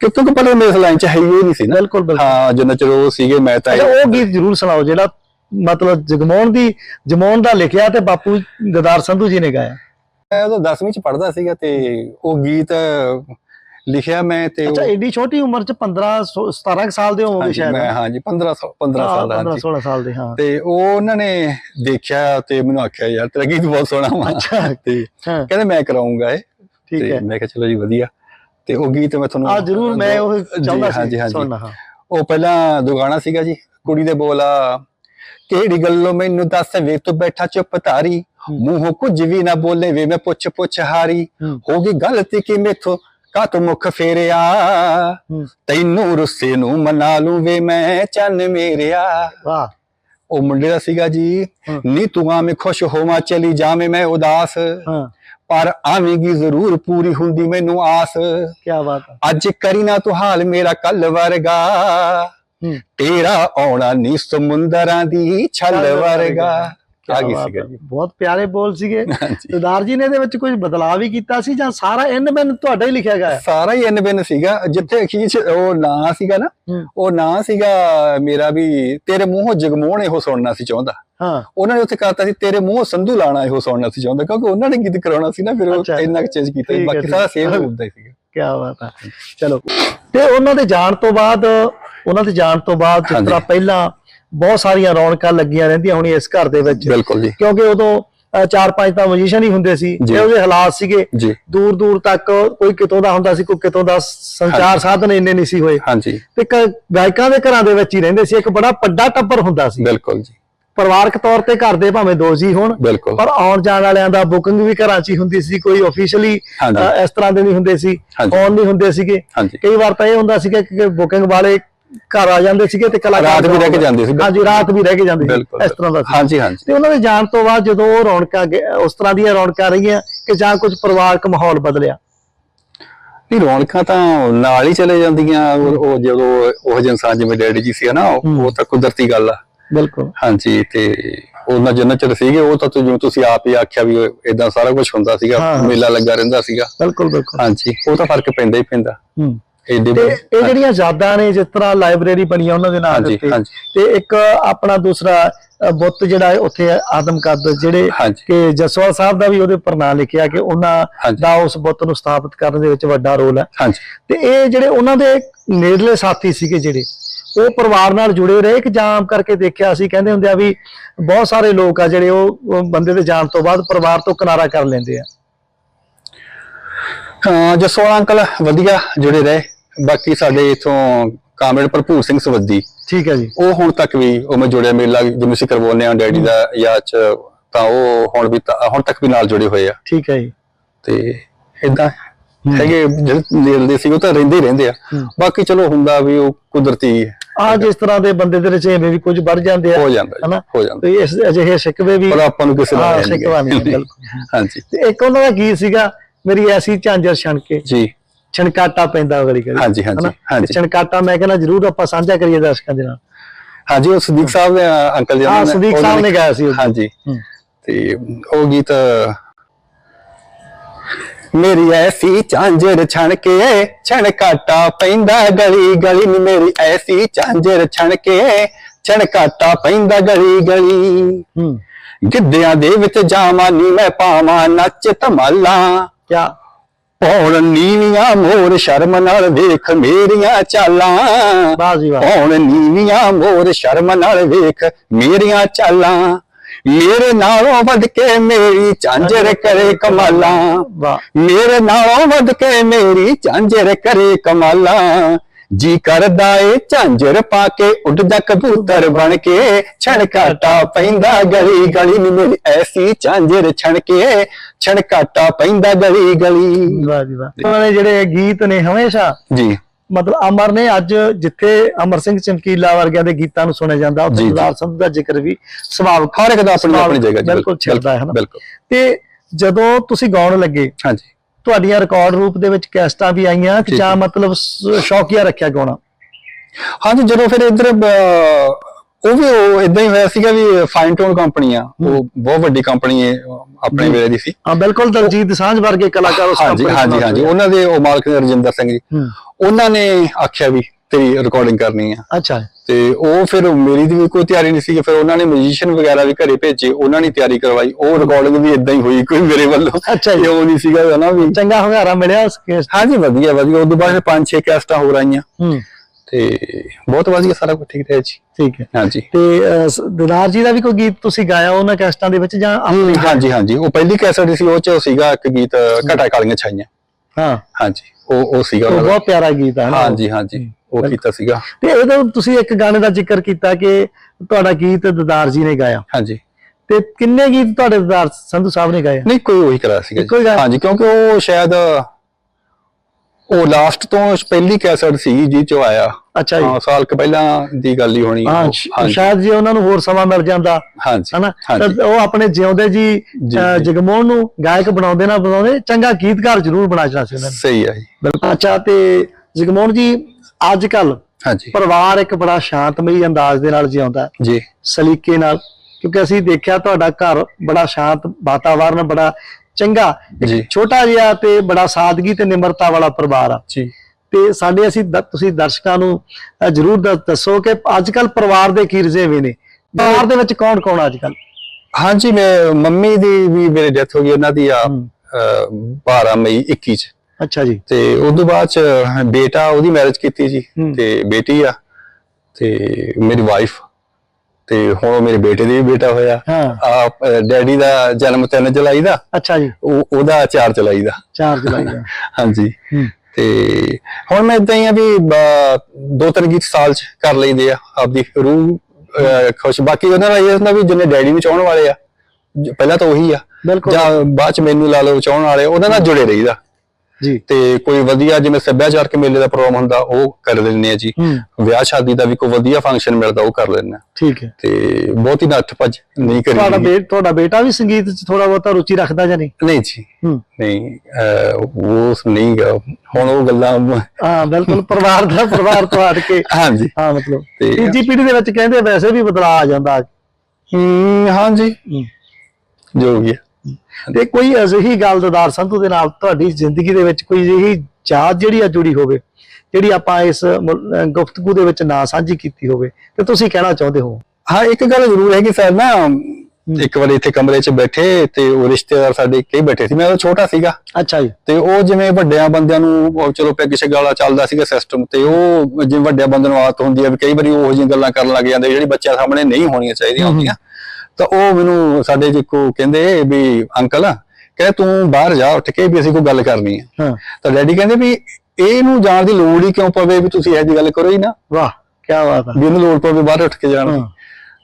Speaker 1: ਕਿਉਂਕਿ ਪਹਿਲਾਂ ਮੈਂ ਇਸ ਲਾਈਨ ਚ ਹੈ ਹੀ ਨਹੀਂ ਸੀ ਨਾ।
Speaker 2: ਬਿਲਕੁਲ
Speaker 1: ਹਾਂ ਜਿੰਨਾ ਚਿਰ ਉਹ ਸੀਗੇ ਮੈਂ ਤਾਂ
Speaker 2: ਉਹ ਗੀਤ ਜ਼ਰੂਰ ਸੁਣਾਓ ਜਿਹੜਾ ਮਤਲਬ ਜਗਮੋਹਨ ਦੀ ਜਮੋਹਨ ਦਾ ਲਿਖਿਆ ਤੇ ਬਾਪੂ ਗਦਾਰ ਸੰਧੂ ਜੀ ਨੇ ਗਾਇਆ।
Speaker 1: ਮੈਂ ਉਦੋਂ 10ਵੀਂ ਚ ਪੜ੍ਹਦਾ ਸੀਗਾ ਤੇ ਉਹ ਗੀਤ ਲਿਖਿਆ ਮੈਂ ਤੇ
Speaker 2: ਅੱਛਾ ਏਡੀ ਛੋਟੀ ਉਮਰ ਚ 15 ਸੋ- 17 ਕੁ ਸਾਲ ਦੇ ਹੋਵੋਗੇ ਸ਼ਾਇਦ
Speaker 1: ਮੈਂ ਹਾਂਜੀ 15 ਸਾਲ 15 ਸਾਲ ਦਾ
Speaker 2: 15
Speaker 1: ਹਾਂਜੀ।
Speaker 2: 16 ਸਾਲ ਦੇ ਹਾਂ।
Speaker 1: ਤੇ ਉਹ ਉਹਨਾਂ ਨੇ ਦੇਖਿਆ ਤੇ ਮੈਨੂੰ ਆਖਿਆ ਯਾਰ ਤੇਰਾ ਗੀਤ ਬਹੁਤ ਸੋਹਣਾ ਵਾ।
Speaker 2: ਅੱਛਾ।
Speaker 1: ਤੇ ਕਹਿੰਦੇ ਮੈਂ ਕਰਾਉਂਗਾ ਇਹ।
Speaker 2: ਠੀਕ ਹੈ।
Speaker 1: ਮੈਂ ਕਿਹਾ ਚਲੋ ਜੀ ਵਧੀਆ। ਤੇ ਉਹ ਗੀਤ ਮੈਂ ਤੁਹਾਨੂੰ
Speaker 2: ਆ ਜਰੂਰ ਮੈਂ ਉਹ ਚਾਹੁੰਦਾ ਸੀ ਸੁਣਨਾ ਹਾਂ।
Speaker 1: ਉਹ ਪਹਿਲਾਂ ਦੁਗਾਣਾ ਸੀਗਾ ਜੀ ਕੁੜੀ ਦੇ ਬੋਲ। ਆ ਕਿਹੜੀ ਗੱਲੋਂ ਮੈਨੂੰ ਦੱਸ ਵੇ ਤੂੰ ਬੈਠਾ ਚੁੱਪ ਧਾਰੀ। ਮੂੰਹੋਂ ਕੁਝ ਵੀ ਨਾ ਬੋਲੇ ਵੇ ਮੈਂ ਪੁੱਛ ਪੁੱਛ ਹਾਰੀ।
Speaker 2: ਹੂੰ।
Speaker 1: ਹੋ ਗਈ ਗਲਤੀ ਕਿ ਮੇਥੋਂ? ਕਾ ਤੂੰ ਮੁਖ ਫੇਰਿਆ। ਤੈਨੂੰ ਰੁੱਸੇ ਨੂੰ ਮਨਾ ਲੂੰ ਵੇ ਮੈਂ ਚੰਨ ਮੇਰਿਆ।
Speaker 2: ਵਾਹ।
Speaker 1: ਉਹ ਮੁੰਡੇ ਦਾ ਸੀਗਾ ਜੀ। ਨੀ ਤੂੰ ਆਵੇਂ ਖੁਸ਼ ਹੋਵਾਂ ਚਲੀ ਜਾਵੇਂ ਮੈਂ ਉਦਾਸ। ਪਰ ਆਵੇਂਗੀ ਜ਼ਰੂਰ ਪੂਰੀ ਹੁੰਦੀ ਮੈਨੂੰ ਆਸ।
Speaker 2: ਕੀ ਬਾਤ
Speaker 1: ਅੱਜ ਕਰੀ ਨਾ ਤੂੰ ਹਾਲ ਮੇਰਾ ਕੱਲ ਵਰਗਾ। ਤੇਰਾ ਆਉਣਾ ਨੀ ਸਮੁੰਦਰਾਂ ਦੀ ਛੱਲ ਵਰਗਾ। ਆ ਗਈ ਸੀਗਾ ਜੀ।
Speaker 2: ਬਹੁਤ ਪਿਆਰੇ ਬੋਲ ਸੀਗੇ। ਸਰਦਾਰ ਜੀ ਨੇ ਇਹਦੇ ਵਿੱਚ ਕੁਝ ਬਦਲਾਅ ਵੀ ਕੀਤਾ ਸੀ ਜਾਂ ਸਾਰਾ ਇਹਨੇ ਮੈਨੂੰ ਤੁਹਾਡਾ ਹੀ ਲਿਖਿਆ ਗਿਆ?
Speaker 1: ਸਾਰਾ ਹੀ ਐਨ ਬਿਨ ਸੀਗਾ ਜਿੱਥੇ ਅਖੀਰ ਉਹ ਨਾਂ ਸੀਗਾ ਨਾ। ਉਹ ਨਾਂ ਸੀਗਾ ਮੇਰਾ ਵੀ ਤੇਰੇ ਮੂੰਹੋਂ ਜਗਮੋਹਣ ਇਹੋ ਸੁਣਨਾ ਸੀ ਚਾਹੁੰਦਾ
Speaker 2: ਹਾਂ
Speaker 1: ਉਹਨਾਂ ਨੇ ਉੱਥੇ ਕਹਤਾ ਸੀ ਤੇਰੇ ਮੂੰਹੋਂ ਸੰਧੂ ਲਾਣਾ ਇਹੋ ਸੁਣਨਾ ਸੀ ਚਾਹੁੰਦਾ ਕਿਉਂਕਿ ਉਹਨਾਂ ਨੇ ਗੀਤ ਕਰਾਉਣਾ ਸੀ ਨਾ ਫਿਰ ਉਹ। ਇੰਨਾ ਕੁ ਚੇਂਜ ਕੀਤਾ ਬਾਕੀ ਸਾਰਾ
Speaker 2: ਹੈ।
Speaker 1: ਸੇਮ ਹੁੰਦਾ ਹੀ ਸੀਗਾ
Speaker 2: ਕੀ ਬਾਤ ਹੈ ਚਲੋ ਤੇ ਉਹਨਾਂ ਦੇ ਜਾਣ ਤੋਂ ਬਾਅਦ ਉਹਨਾਂ ਦੇ ਜਾਣ ਤੋਂ ਬਾਅਦ ਜਿਸ। ਤਰ੍ਹਾਂ ਪਹਿਲਾਂ ਬਹੁਤ ਸਾਰੀਆਂ ਰੌਣਕਾਂ ਲੱਗੀਆਂ ਰਹਿੰਦੀਆਂ ਹੁਣ ਇਸ ਘਰ ਦੇ ਵਿੱਚ।
Speaker 1: ਬਿਲਕੁਲ ਜੀ।
Speaker 2: ਕਿਉਂਕਿ ਉਦੋਂ ਚਾਰ ਪੰਜ ਤਾਂ ਮਿਊਜ਼ੀਸ਼ੀਅਨ ਹੀ ਹੁੰਦੇ ਸੀ। ਇਹੋ ਜਿਹੇ ਹਾਲਾਤ ਸੀਗੇ। ਦੂਰ ਦੂਰ ਤੱਕ ਕੋਈ ਕਿਤੋਂ ਦਾ ਹੁੰਦਾ ਸੀ ਕੋਈ ਕਿਤੋਂ ਦਾ ਸੰਚਾਰ। ਸਾਧਨ ਇੰਨੇ ਨਹੀਂ ਸੀ ਹੋਏ।
Speaker 1: ਹਾਂਜੀ।
Speaker 2: ਤੇ ਗਾਇਕਾਂ ਦੇ ਘਰਾਂ ਦੇ ਵਿੱਚ ਹੀ ਰਹਿੰਦੇ ਸੀ। ਇੱਕ ਬੜਾ ਵੱਡਾ ਟੱਬਰ ਹੁੰਦਾ ਸੀ।
Speaker 1: ਬਿਲਕੁਲ ਜੀ।
Speaker 2: ਪਰਿਵਾਰਕ ਤੌਰ ਤੇ ਘਰ ਦੇ ਭਾਵੇਂ ਦੋ ਜੀ ਹੋਣ ਪਰ ਆਉਣ ਜਾਣ ਵਾਲਿਆਂ ਦਾ ਬੁਕਿੰਗ ਵੀ ਘਰਾਂ 'ਚ ਹੀ ਹੁੰਦੀ ਸੀ। ਕੋਈ ਅਫੀਸ਼ੀਅਲੀ। ਇਸ ਤਰ੍ਹਾਂ ਦੇ ਨਹੀਂ ਹੁੰਦੇ ਸੀ। ਆਨ ਨਹੀਂ ਹੁੰਦੇ ਸੀਗੇ। ਕਈ ਵਾਰ ਤਾਂ ਇਹ ਹੁੰਦਾ ਸੀਗਾ ਕਿ ਬੁਕਿੰਗ ਵਾਲੇ ਘਰ ਆ ਜਾਂਦੇ ਸੀਗੇ ਤੇ ਕਲਾਕਾਰ
Speaker 1: ਰਾਤ ਵੀ ਰਹਿ ਕੇ ਜਾਂਦੇ ਸੀ।
Speaker 2: ਹਾਂਜੀ ਰਾਤ ਵੀ ਰਹਿ ਕੇ ਜਾਂਦੇ ਸੀ। ਇਸ ਤਰ੍ਹਾਂ ਦਾ
Speaker 1: ਹਾਂਜੀ ਹਾਂਜੀ।
Speaker 2: ਤੇ ਉਹਨਾਂ ਦੇ ਜਾਣ ਤੋਂ ਬਾਅਦ ਜਦੋਂ ਉਹ ਰੌਣਕਾਂ ਉਸ ਤਰ੍ਹਾਂ ਦੀਆਂ ਰੌਣਕਾਂ ਰਹੀਆਂ ਕਿ ਜਾਂ ਕੁਝ ਪਰਿਵਾਰਕ ਮਾਹੌਲ ਬਦਲਿਆ?
Speaker 1: ਨਹੀਂ ਰੌਣਕਾਂ ਤਾਂ ਨਾਲ ਹੀ ਚਲੇ ਜਾਂਦੀਆਂ। ਉਹ ਜਦੋਂ ਉਹ ਇਨਸਾਨ ਜਿਵੇਂ ਡੈਡੀ ਜੀ ਸੀ ਨਾ ਉਹ ਤਾਂ ਕੁਦਰਤੀ ਗੱਲ ਆ।
Speaker 2: ਬਿਲਕੁਲ।
Speaker 1: ਹਾਂਜੀ ਤੇ ਉਹਨਾਂ ਜਿੰਨਾ ਚਿਰ ਸੀਗੇ ਉਹ ਤਾਂ ਜਿਵੇਂ ਤੁਸੀਂ ਆਪ ਹੀ ਆਖਿਆ ਵੀ ਇਦਾਂ ਸਾਰਾ ਕੁਝ ਹੁੰਦਾ ਸੀਗਾ। ਮੇਲਾ ਲੱਗਾ ਰਹਿੰਦਾ ਸੀਗਾ।
Speaker 2: ਬਿਲਕੁਲ ਬਿਲਕੁਲ।
Speaker 1: ਹਾਂਜੀ ਉਹ ਤਾਂ ਫ਼ਰਕ ਪੈਂਦਾ ਹੀ ਪੈਂਦਾ।
Speaker 2: ਹੂੰ। ਤੇ ਇਹ ਜਿਹੜੀਆਂ ਯਾਦਾਂ ਨੇ ਜਿਸ ਤਰ੍ਹਾਂ ਲਾਇਬ੍ਰੇਰੀ ਬਣੀ ਆ ਉਹਨਾਂ ਦੇ ਨਾਮ ਦੇ। ਤੇ ਇੱਕ ਆਪਣਾ ਦੂਸਰਾ ਬੁੱਤ ਜਿਹੜਾ ਹੈ ਉੱਥੇ ਆਦਮ ਕਦ ਜਿਹੜੇ। ਕਿ ਜਸਵਾਲ ਸਾਹਿਬ ਦਾ ਵੀ ਉਹਦੇ ਉੱਪਰ ਨਾਂ ਲਿਖਿਆ ਕਿ ਉਹਨਾਂ। ਦਾ ਉਸ ਬੁੱਤ ਨੂੰ ਸਥਾਪਿਤ ਕਰਨ ਦੇ ਵਿੱਚ ਵੱਡਾ ਰੋਲ ਹੈ ਤੇ ਇਹ ਜਿਹੜੇ ਉਹਨਾਂ ਦੇ ਨੇੜਲੇ ਸਾਥੀ ਸੀਗੇ ਜਿਹੜੇ ਉਹ ਪਰਿਵਾਰ ਨਾਲ ਜੁੜੇ ਰਹੇ ਕਿ ਜਾਂ ਆਮ ਕਰਕੇ ਦੇਖਿਆ ਸੀ ਕਹਿੰਦੇ ਹੁੰਦੇ ਆ ਵੀ ਬਹੁਤ ਸਾਰੇ ਲੋਕ ਆ ਜਿਹੜੇ ਉਹ ਬੰਦੇ ਦੇ ਜਾਣ ਤੋਂ ਬਾਅਦ ਪਰਿਵਾਰ ਤੋਂ ਕਿਨਾਰਾ ਕਰ ਲੈਂਦੇ ਆ
Speaker 1: ਹਾਂ ਜਸਵਾਲ ਅੰਕਲ ਵਧੀਆ ਜੁੜੇ ਰਹੇ ਬਾਕੀ ਸਾਡੇ ਇਥੋਂ ਕਾਮਰੇਡ ਭਰਪੂਰ ਸਿੰਘ ਸਵੱਦੀ।
Speaker 2: ਠੀਕ ਹੈ ਜੀ।
Speaker 1: ਉਹ ਹੁਣ ਤੱਕ ਵੀ ਉਹ ਮੈਂ ਜੁੜਿਆ ਮੇਲਾ ਜਿਵੇਂ ਅਸੀਂ ਕਰਵਾਉਂਦੇ ਆ ਡੈਡੀ ਦਾ ਯਾਦ ਚ ਤਾਂ ਉਹ ਹੁਣ ਵੀ ਹੁਣ ਤੱਕ ਵੀ ਨਾਲ ਜੁੜੇ ਹੋਏ ਆ।
Speaker 2: ਠੀਕ ਹੈ ਜੀ।
Speaker 1: ਤੇ ਇਦਾਂ ਹੈਗੇ ਜਿਹੜੇ ਸੀ ਉਹ ਤਾਂ ਰਹਿੰਦੇ ਹੀ ਰਹਿੰਦੇ ਆ। ਬਾਕੀ ਚਲੋ ਹੁੰਦਾ ਵੀ ਉਹ ਕੁਦਰਤੀ ਹੈ,
Speaker 2: ਆ ਜਿਸ ਤਰ੍ਹਾਂ ਦੇ ਬੰਦੇ ਦੇ ਰਚੇਵੇਂ ਵੀ ਕੁਝ ਵੱਧ ਜਾਂਦੇ ਆ
Speaker 1: ਹੋ ਜਾਂਦਾ
Speaker 2: ਹਨਾ?
Speaker 1: ਹੋ ਜਾਂਦਾ।
Speaker 2: ਤੇ ਇਸ ਅਜਿਹੇ ਸ਼ਿਕਵੇ ਵੀ
Speaker 1: ਪਰ ਆਪਾਂ ਨੂੰ ਕਿਸੇ
Speaker 2: ਸ਼ਿਕਵਾ ਨਹੀਂ, ਬਿਲਕੁਲ।
Speaker 1: ਹਾਂਜੀ।
Speaker 2: ਤੇ ਇੱਕ ਉਹਨਾਂ ਦਾ ਗੀਤ ਸੀਗਾ ਮੇਰੀ ਐਸੀ ਝਾਂਜਰ ਛਣਕੇ।
Speaker 1: ਜੀ।
Speaker 2: ਛਣਕਾਟਾ ਪੈਂਦਾ ਵਾਲੀ ਕਰੀ
Speaker 1: ਹਾਂਜੀ, ਹਾਂਜੀ, ਹਾਂਜੀ।
Speaker 2: ਛਣਕਾਟਾ ਮੈਂ ਕਹਿੰਦਾ ਜਰੂਰ ਆਪਾਂ ਸਾਂਝਾ ਕਰੀਏ ਦਰਸ਼ਕਾਂ ਦੇ ਨਾਲ।
Speaker 1: ਹਾਂਜੀ ਉਹ ਸਦੀਕ ਸਾਹਿਬ ਦੇ ਅੰਕਲ ਜੀ
Speaker 2: ਹਾਂ, ਸਦੀਕ ਸਾਹਿਬ ਨੇ ਗਾਇਆ ਸੀ।
Speaker 1: ਹਾਂਜੀ। ਤੇ ਉਹ ਗੀਤ ਮੇਰੀ ਐਸੀ ਝਾਂਜਰ ਛਣ ਕੇ ਛਣ ਕਾਟਾ ਪੈਂਦਾ ਗਲੀ ਗਲੀ ਨੀ ਮੇਰੀ ਐਸੀ ਝਾਂਜਰ ਛਣ ਕੇ ਛਣ ਕਾਟਾ ਪੈਂਦਾ ਗਲੀ ਗਲੀ। ਗਿੱਧਿਆਂ ਦੇ ਵਿੱਚ ਜਾਵਾਂ ਨੀ ਮੈਂ ਪਾਵਾਂ ਨੱਚ ਧਮਾਲਾਂ।
Speaker 2: ਕਿਆ?
Speaker 1: ਪੌਣ ਨੀਵੀਆਂ ਮੋਰ ਸ਼ਰਮ ਨਾਲ ਵੇਖ ਮੇਰੀਆਂ ਚਾਲਾਂ।
Speaker 2: ਵਾਹ ਜੀ ਵਾਹ।
Speaker 1: ਪੌਣ ਨੀਵੀਆਂ ਮੋਰ ਸ਼ਰਮ ਨਾਲ ਵੇਖ ਮੇਰੀਆਂ ਚਾਲਾਂ। ਮੇਰੇ ਨਾਲੋਂ ਵੱਧ ਕੇ ਮੇਰੀ ਝਾਂਜਰ ਕਰੇ ਕਮਾਲਾਂ।
Speaker 2: ਵਾਹ।
Speaker 1: ਮੇਰੇ ਨਾਲੋਂ ਵੱਧ ਕੇ ਮੇਰੀ ਝਾਂਜਰ ਕਰੇ ਕਮਾਲਾਂ। ਜੀ ਕਰਦਾ ਏ ਝਾਂਜਰ ਪਾ ਕੇ ਉੱਡ ਜਾ ਕਬੂਤਰ ਬਣ ਕੇ ਛਣਕਾਟਾ ਪੈਂਦਾ ਗਲੀ ਗਲੀ ਨੀ ਮੇਰੀ ਐਸੀ ਝਾਂਜਰ ਛਣ ਕੇ ਛਣਕਾਟਾ ਪੈਂਦਾ ਗਲੀ ਗਲੀ।
Speaker 2: ਵਾਹ ਜੀ ਵਾਹ। ਉਹਨਾਂ ਦੇ ਜਿਹੜੇ ਗੀਤ ਨੇ ਹਮੇਸ਼ਾ
Speaker 1: ਜੀ।
Speaker 2: ਮਤਲਬ ਅਮਰ ਨੇ ਅੱਜ ਜਿੱਥੇ ਅਮਰ ਸਿੰਘ ਚਮਕੀਲਾ ਵਰਗਿਆਂ ਦੇ ਗੀਤਾਂ ਨੂੰ ਸੁਣਿਆ ਜਾਂਦਾ ਉੱਥੇ। ਸਰਦਾਰ ਸੰਧੂ ਦਾ ਜ਼ਿਕਰ ਵੀ ਸੁਭਾਵਿਕ
Speaker 1: ਹਰ ਇੱਕ ਦਾ ਆਪਣੀ ਆਪਣੀ ਜਗ੍ਹਾ
Speaker 2: ਬਿਲਕੁਲ ਛਿੜਦਾ ਹੈ ਨਾ।
Speaker 1: ਬਿਲਕੁਲ।
Speaker 2: ਤੇ ਜਦੋਂ ਤੁਸੀਂ ਗਾਉਣ ਲੱਗੇ
Speaker 1: ਹਾਂਜੀ।
Speaker 2: ਤੁਹਾਡੀਆਂ ਰਿਕਾਰਡ ਰੂਪ ਦੇ ਵਿੱਚ ਕੈਸਟਾਂ ਵੀ ਆਈਆਂ ਕਿ ਜਾਂ। ਮਤਲਬ ਸ਼ੌਕੀਆ ਰੱਖਿਆ ਗਾਉਣਾ
Speaker 1: ਹਾਂਜੀ ਜਦੋਂ ਫਿਰ ਇੱਧਰ ਉਹ ਵੀ ਉਹ ਇਦਾਂ ਹੀ ਹੋਇਆ ਸੀਗਾ ਵੀ ਫਾਈਨ ਟੋਨ ਕੰਪਨੀ ਆ ਉਹ ਬਹੁਤ ਵੱਡੀ ਕੰਪਨੀ ਹੈ ਆਪਣੇ। ਵੇਲੇ ਦੀ ਸੀ
Speaker 2: ਹਾਂ ਬਿਲਕੁਲ ਦਲਜੀਤ ਸਾਂਝ ਵਰਗੇ ਕਲਾਕਾਰ ਉਸ
Speaker 1: ਹਾਂਜੀ
Speaker 2: company
Speaker 1: ਹਾਂਜੀ ਹਾਂਜੀ
Speaker 2: ਜੁੜੇ।
Speaker 1: ਉਹਨਾਂ ਦੇ ਉਹ ਮਾਲਕ ਨੇ ਰਜਿੰਦਰ ਸਿੰਘ ਜੀ ਉਹਨਾਂ ਨੇ ਆਖਿਆ ਵੀ ਤੇਰੀ ਰਿਕਾਰਡਿੰਗ ਕਰਨੀ ਆ।
Speaker 2: ਅੱਛਾ।
Speaker 1: ਤੇ ਉਹ ਫਿਰ ਮੇਰੀ ਦੀ ਵੀ ਕੋਈ ਤਿਆਰੀ ਨਹੀਂ ਸੀ ਫਿਰ ਉਹਨਾਂ ਨੇ ਮਿਊਜ਼ੀਸ਼ੀਅਨ ਵਗੈਰਾ ਵੀ ਘਰੇ ਭੇਜੇ ਉਹਨਾਂ ਨੇ ਤਿਆਰੀ ਕਰਵਾਈ। ਉਹ ਰਿਕਾਰਡਿੰਗ ਵੀ ਇਦਾਂ ਹੀ ਹੋਈ ਕੋਈ ਮੇਰੇ ਵੱਲੋਂ।
Speaker 2: ਅੱਛਾ ਜੀ।
Speaker 1: ਉਹ ਨਹੀਂ ਸੀਗਾ ਨਾ ਵੀ।
Speaker 2: ਚੰਗਾ ਹੁੰਗਾਰਾ ਮਿਲਿਆ ਉਸ ਕੇਸ
Speaker 1: ਹਾਂਜੀ ਵਧੀਆ ਵਧੀਆ। ਉਦੋਂ ਬਾਅਦ ਫਿਰ ਪੰਜ ਛੇ ਕੈਸਟਾਂ ਹੋਰ ਆਈਆਂ।
Speaker 2: ਹੂੰ।
Speaker 1: ਤੇ ਬਹੁਤ ਵਧੀਆ ਸਾਰਾ ਕੁਝ ਠੀਕ ਰਿਹਾ ਜੀ।
Speaker 2: ਠੀਕ ਹੈ।
Speaker 1: ਹਾਂਜੀ।
Speaker 2: ਤੇ ਦਿਦਾਰ ਜੀ ਦਾ ਵੀ ਕੋਈ ਗੀਤ ਤੁਸੀਂ ਗਾਇਆ ਉਹਨਾਂ ਕੈਸਟਾਂ ਦੇ ਵਿੱਚ ਜਾਂ
Speaker 1: ਹਾਂਜੀ ਹਾਂਜੀ। ਉਹ ਪਹਿਲੀ ਕੈਸਟ ਸੀ ਉਹ ਚ ਸੀਗਾ ਇੱਕ ਗੀਤ ਘਟਾ ਕਾਲੀਆਂ ਛਾਈਆਂ।
Speaker 2: ਹਾਂ।
Speaker 1: ਹਾਂਜੀ। ਉਹ ਉਹ ਸੀਗਾ
Speaker 2: ਉਹ। ਬਹੁਤ ਪਿਆਰਾ ਗੀਤ ਹੈ।
Speaker 1: ਹਾਂਜੀ ਹਾਂਜੀ। ਉਹ ਕੀਤਾ ਸੀਗਾ।
Speaker 2: ਤੇ ਇਹਦਾ ਤੁਸੀਂ ਇੱਕ ਗਾਣੇ ਦਾ ਜ਼ਿਕਰ ਕੀਤਾ ਕਿ ਤੁਹਾਡਾ ਗੀਤ ਦਿਦਾਰ ਜੀ ਨੇ ਗਾਇਆ।
Speaker 1: ਹਾਂਜੀ।
Speaker 2: ਤੇ ਕਿੰਨੇ ਗੀਤ ਤੁਹਾਡੇ ਦਿਦਾਰ ਸੰਧੂ ਸਾਹਿਬ ਨੇ ਗਾਏ?
Speaker 1: ਨਹੀਂ ਕੋਈ ਉਹੀ ਕਰਾ ਸੀਗਾ? ਹਾਂਜੀ ਕਿਉਂਕਿ ਉਹ ਸ਼ਾਇਦ ਉਹ ਲਾਸਟ ਤੋਂ ਪਹਿਲੀ ਕੈਸਟ ਸੀ ਜੀ ਚੋਂ ਆਇਆ।
Speaker 2: ਅੱਛਾ ਜੀ।
Speaker 1: ਹਾਂ ਸਾਲ ਕੁ ਪਹਿਲਾਂ ਦੀ ਗੱਲ ਹੀ ਹੋਣੀ
Speaker 2: ਹਾਂ ਸ਼ਾਇਦ ਜੇ ਉਹਨਾਂ ਨੂੰ ਹੋਰ ਸਮਾਂ ਮਿਲ ਜਾਂਦਾ
Speaker 1: ਹਾਂਜੀ
Speaker 2: ਹਨਾ? ਤਾਂ ਉਹ ਆਪਣੇ ਜਿਉਂਦੇ ਜੀ। ਜਗਮੋਹਨ ਨੂੰ ਗਾਇਕ ਬਣਾਉਂਦੇ ਨਾ ਬਣਾਉਂਦੇ ਚੰਗਾ ਗੀਤਕਾਰ ਜ਼ਰੂਰ ਬਣਾ ਜਾਣਾ ਸੀ ਉਹਨਾਂ ਨੇ।
Speaker 1: ਸਹੀ ਹੈ ਜੀ।
Speaker 2: ਬਿਲਕੁਲ। ਅੱਛਾ ਤੇ ਜਗਮੋਹਨ ਜੀ ਅੱਜ ਕੱਲ
Speaker 1: ਹਾਂਜੀ।
Speaker 2: ਪਰਿਵਾਰ ਇੱਕ ਬੜਾ ਸ਼ਾਂਤਮਈ ਅੰਦਾਜ਼ ਦੇ ਨਾਲ ਜਿਉਂਦਾ
Speaker 1: ਜੀ।
Speaker 2: ਸਲੀਕੇ ਨਾਲ ਕਿਉਂਕਿ ਅਸੀਂ ਦੇਖਿਆ ਤੁਹਾਡਾ ਘਰ ਬੜਾ ਸ਼ਾਂਤ ਵਾਤਾਵਰਨ ਬੜਾ ਚੰਗਾ। ਛੋਟਾ ਜਿਹਾ ਤੇ ਬੜਾ ਸਾਦਗੀ ਤੇ ਨਿਮਰਤਾ ਵਾਲਾ ਪਰਿਵਾਰ ਆ।
Speaker 1: ਜੀ।
Speaker 2: ਤੇ ਸਾਡੇ ਅਸੀਂ ਤੁਸੀਂ ਦਰਸ਼ਕਾਂ ਨੂੰ ਜ਼ਰੂਰ ਦੱਸੋ ਕਿ ਅੱਜ ਕੱਲ ਪਰਿਵਾਰ ਦੇ ਕੀ ਰੁਝੇਵੇਂ ਨੇ? ਪਰਿਵਾਰ ਦੇ ਵਿੱਚ ਕੌਣ ਕੌਣ ਅੱਜ ਕੱਲ
Speaker 1: ਹਾਂਜੀ ਮੈਂ ਮੰਮੀ ਦੀ ਵੀ ਮੇਰੇ ਡੈਥ ਹੋ ਗਈ ਉਹਨਾਂ ਦੀ ਆ ਅਹ, 12 ਮਈ 21 ਚ।
Speaker 2: ਅੱਛਾ ਜੀ।
Speaker 1: ਤੇ ਉਸ ਤੋਂ ਬਾਅਦ ਚ ਬੇਟਾ ਉਹਦੀ ਮੈਰਿਜ ਕੀਤੀ ਜੀ। ਤੇ ਬੇਟੀ ਆ ਤੇ ਮੇਰੀ ਵਾਈਫ ਤੇ ਹੁਣ ਉਹ ਮੇਰੇ ਬੇਟੇ ਦੀ ਵੀ ਬੇਟਾ ਹੋਇਆ। ਆ ਡੈਡੀ ਦਾ ਜਨਮ 3 ਜੁਲਾਈ ਦਾ।
Speaker 2: ਅੱਛਾ ਜੀ।
Speaker 1: ਉਹ ਉਹਦਾ 4 ਜੁਲਾਈ ਦਾ।
Speaker 2: 4 ਜੁਲਾਈ ਦਾ।
Speaker 1: ਹਾਂਜੀ। ਤੇ ਹੁਣ ਮੈਂ ਇਦਾਂ ਹੀ ਆ ਵੀ ਦੋ ਤਿੰਨ ਗੀਤ ਸਾਲ ਚ ਕਰ ਲਈਦੇ ਆ ਆਪਦੀ ਰੂਹ ਖੁਸ਼। ਬਾਕੀ ਉਹਨਾਂ ਦਾ ਇਹ ਹੁੰਦਾ ਵੀ ਜਿੰਨੇ ਡੈਡੀ ਨੂੰ ਚਾਹਣ ਵਾਲੇ ਆ ਪਹਿਲਾਂ ਤਾਂ ਉਹੀ ਆ। ਜਾਂ ਬਾਅਦ ਚ ਮੈਨੂੰ ਲਾ ਲਓ ਚਾਹਣ ਵਾਲੇ ਉਹਨਾਂ ਨਾਲ ਜੁੜੇ ਰਹੀਦਾ।
Speaker 2: ਜੀ।
Speaker 1: ਤੇ ਕੋਈ ਵਧੀਆ ਜਿਵੇਂ ਸੱਭਿਆਚਾਰਕ ਮੇਲੇ ਦਾ ਪ੍ਰੋਗਰਾਮ ਹੁੰਦਾ ਉਹ ਕਰ ਲੈਂਦੇ ਆ ਜੀ।
Speaker 2: ਹੂੰ।
Speaker 1: ਵਿਆਹ ਸ਼ਾਦੀ ਦਾ ਵੀ ਕੋਈ ਵਧੀਆ ਫੰਕਸ਼ਨ ਮਿਲਦਾ ਉਹ ਕਰ ਲੈਂਦੇ ਆ
Speaker 2: ਠੀਕ ਹੈ।
Speaker 1: ਤੇ ਬਹੁਤੀ ਨੱਠ ਭੱਜ ਨਹੀਂ
Speaker 2: ਤੁਹਾਡਾ
Speaker 1: ਕਰੀ
Speaker 2: ਬੇ ਤੁਹਾਡਾ ਬੇਟਾ ਵੀ ਸੰਗੀਤ 'ਚ ਥੋੜਾ ਬਹੁਤਾ ਰੁਚੀ ਰੱਖਦਾ ਜਾਂ ਨਹੀਂ?
Speaker 1: ਨਹੀਂ ਜੀ।
Speaker 2: ਹੂੰ।
Speaker 1: ਨਹੀਂ ਉਹ ਨਹੀਂ ਗਾ। ਹੁਣ ਉਹ ਗੱਲਾਂ
Speaker 2: ਹਾਂ ਬਿਲਕੁਲ ਪਰਿਵਾਰ ਦਾ ਪਰਿਵਾਰ ਤੋਂ ਹਟ ਕੇ
Speaker 1: ਹਾਂਜੀ
Speaker 2: ਹਾਂ ਮਤਲਬ। ਤੀਜੀ ਪੀੜ੍ਹੀ ਦੇ ਵਿੱਚ ਕਹਿੰਦੇ ਵੈਸੇ ਵੀ ਬਦਲਾਅ ਆ ਜਾਂਦਾ। ਹੂੰ।
Speaker 1: ਜੋ ਵੀ ਹੈ।
Speaker 2: ਤੇ ਕੋਈ ਅਜਿਹੀ ਗੱਲ ਦਦਾਰ ਸੰਧੂ ਦੇ ਨਾਲ ਤੁਹਾਡੀ ਜ਼ਿੰਦਗੀ ਦੇ ਵਿੱਚ ਕੋਈ ਅਜਿਹੀ ਯਾਦ ਜਿਹੜੀ ਆ ਜੁੜੀ ਹੋਵੇ ਜਿਹੜੀ ਆਪਾਂ ਇਸ ਗੁਫ਼ਤਗੂ ਦੇ ਵਿੱਚ ਨਾ ਸਾਂਝੀ ਕੀਤੀ ਹੋਵੇ ਤੇ ਤੁਸੀਂ ਕਹਿਣਾ ਚਾਹੁੰਦੇ ਹੋ?
Speaker 1: ਹਾਂ ਇੱਕ ਗੱਲ ਜ਼ਰੂਰ ਹੈ ਕਿ ਸਰ ਨਾ ਇੱਕ ਵਾਰੀ ਇੱਥੇ ਕਮਰੇ 'ਚ ਬੈਠੇ ਤੇ ਉਹ ਰਿਸ਼ਤੇਦਾਰ ਸਾਡੇ ਕਈ ਬੈਠੇ ਸੀ ਮੈਂ ਉਹ ਛੋਟਾ ਸੀਗਾ।
Speaker 2: ਅੱਛਾ ਜੀ।
Speaker 1: ਤੇ ਉਹ ਜਿਵੇਂ ਵੱਡਿਆਂ ਬੰਦਿਆਂ ਨੂੰ ਚਲੋ ਪੈਗ ਛੱਗ ਵਾਲਾ ਚੱਲਦਾ ਸੀਗਾ ਸਿਸਟਮ ਤੇ ਉਹ ਜਿਵੇਂ ਵੱਡਿਆਂ ਬੰਦਿਆਂ ਨੂੰ ਆਦਤ ਹੁੰਦੀ ਹੈ ਵੀ ਕਈ ਵਾਰੀ ਉਹੋ ਜਿਹੀਆਂ ਗੱਲਾਂ ਕਰਨ ਲੱਗ ਜਾਂਦੇ ਜਿਹੜੀ ਬੱਚਿਆਂ ਸਾਹਮਣੇ ਨਹੀਂ ਹੋਣੀਆਂ ਚਾਹੀਦੀਆਂ। ਹੁੰਦੀਆਂ। ਤਾਂ ਉਹ ਮੈਨੂੰ ਸਾਡੇ ਜੀ ਕੋ ਕਹਿੰਦੇ ਵੀ ਅੰਕਲ ਕਹਿੰਦੇ ਤੂੰ ਬਾਹਰ ਜਾ ਉੱਠ ਕੇ ਵੀ ਅਸੀਂ ਕੋਈ ਗੱਲ ਕਰਨੀ ਹੈ। ਤਾਂ ਡੈਡੀ ਕਹਿੰਦੇ ਵੀ ਇਹਨੂੰ ਜਾਣ ਦੀ ਲੋੜ ਹੀ ਕਿਉਂ ਪਵੇ ਵੀ ਤੁਸੀਂ ਇਹੋ ਗੱਲ ਕਰੋ ਹੀ ਨਾ?
Speaker 2: ਵਾਹ ਕੀ ਬਾਤ ਹੈ
Speaker 1: ਵੀ ਇਹਨੂੰ ਲੋੜ ਪਵੇ ਬਾਹਰ ਉੱਠ ਕੇ ਜਾਣ ਦੀ।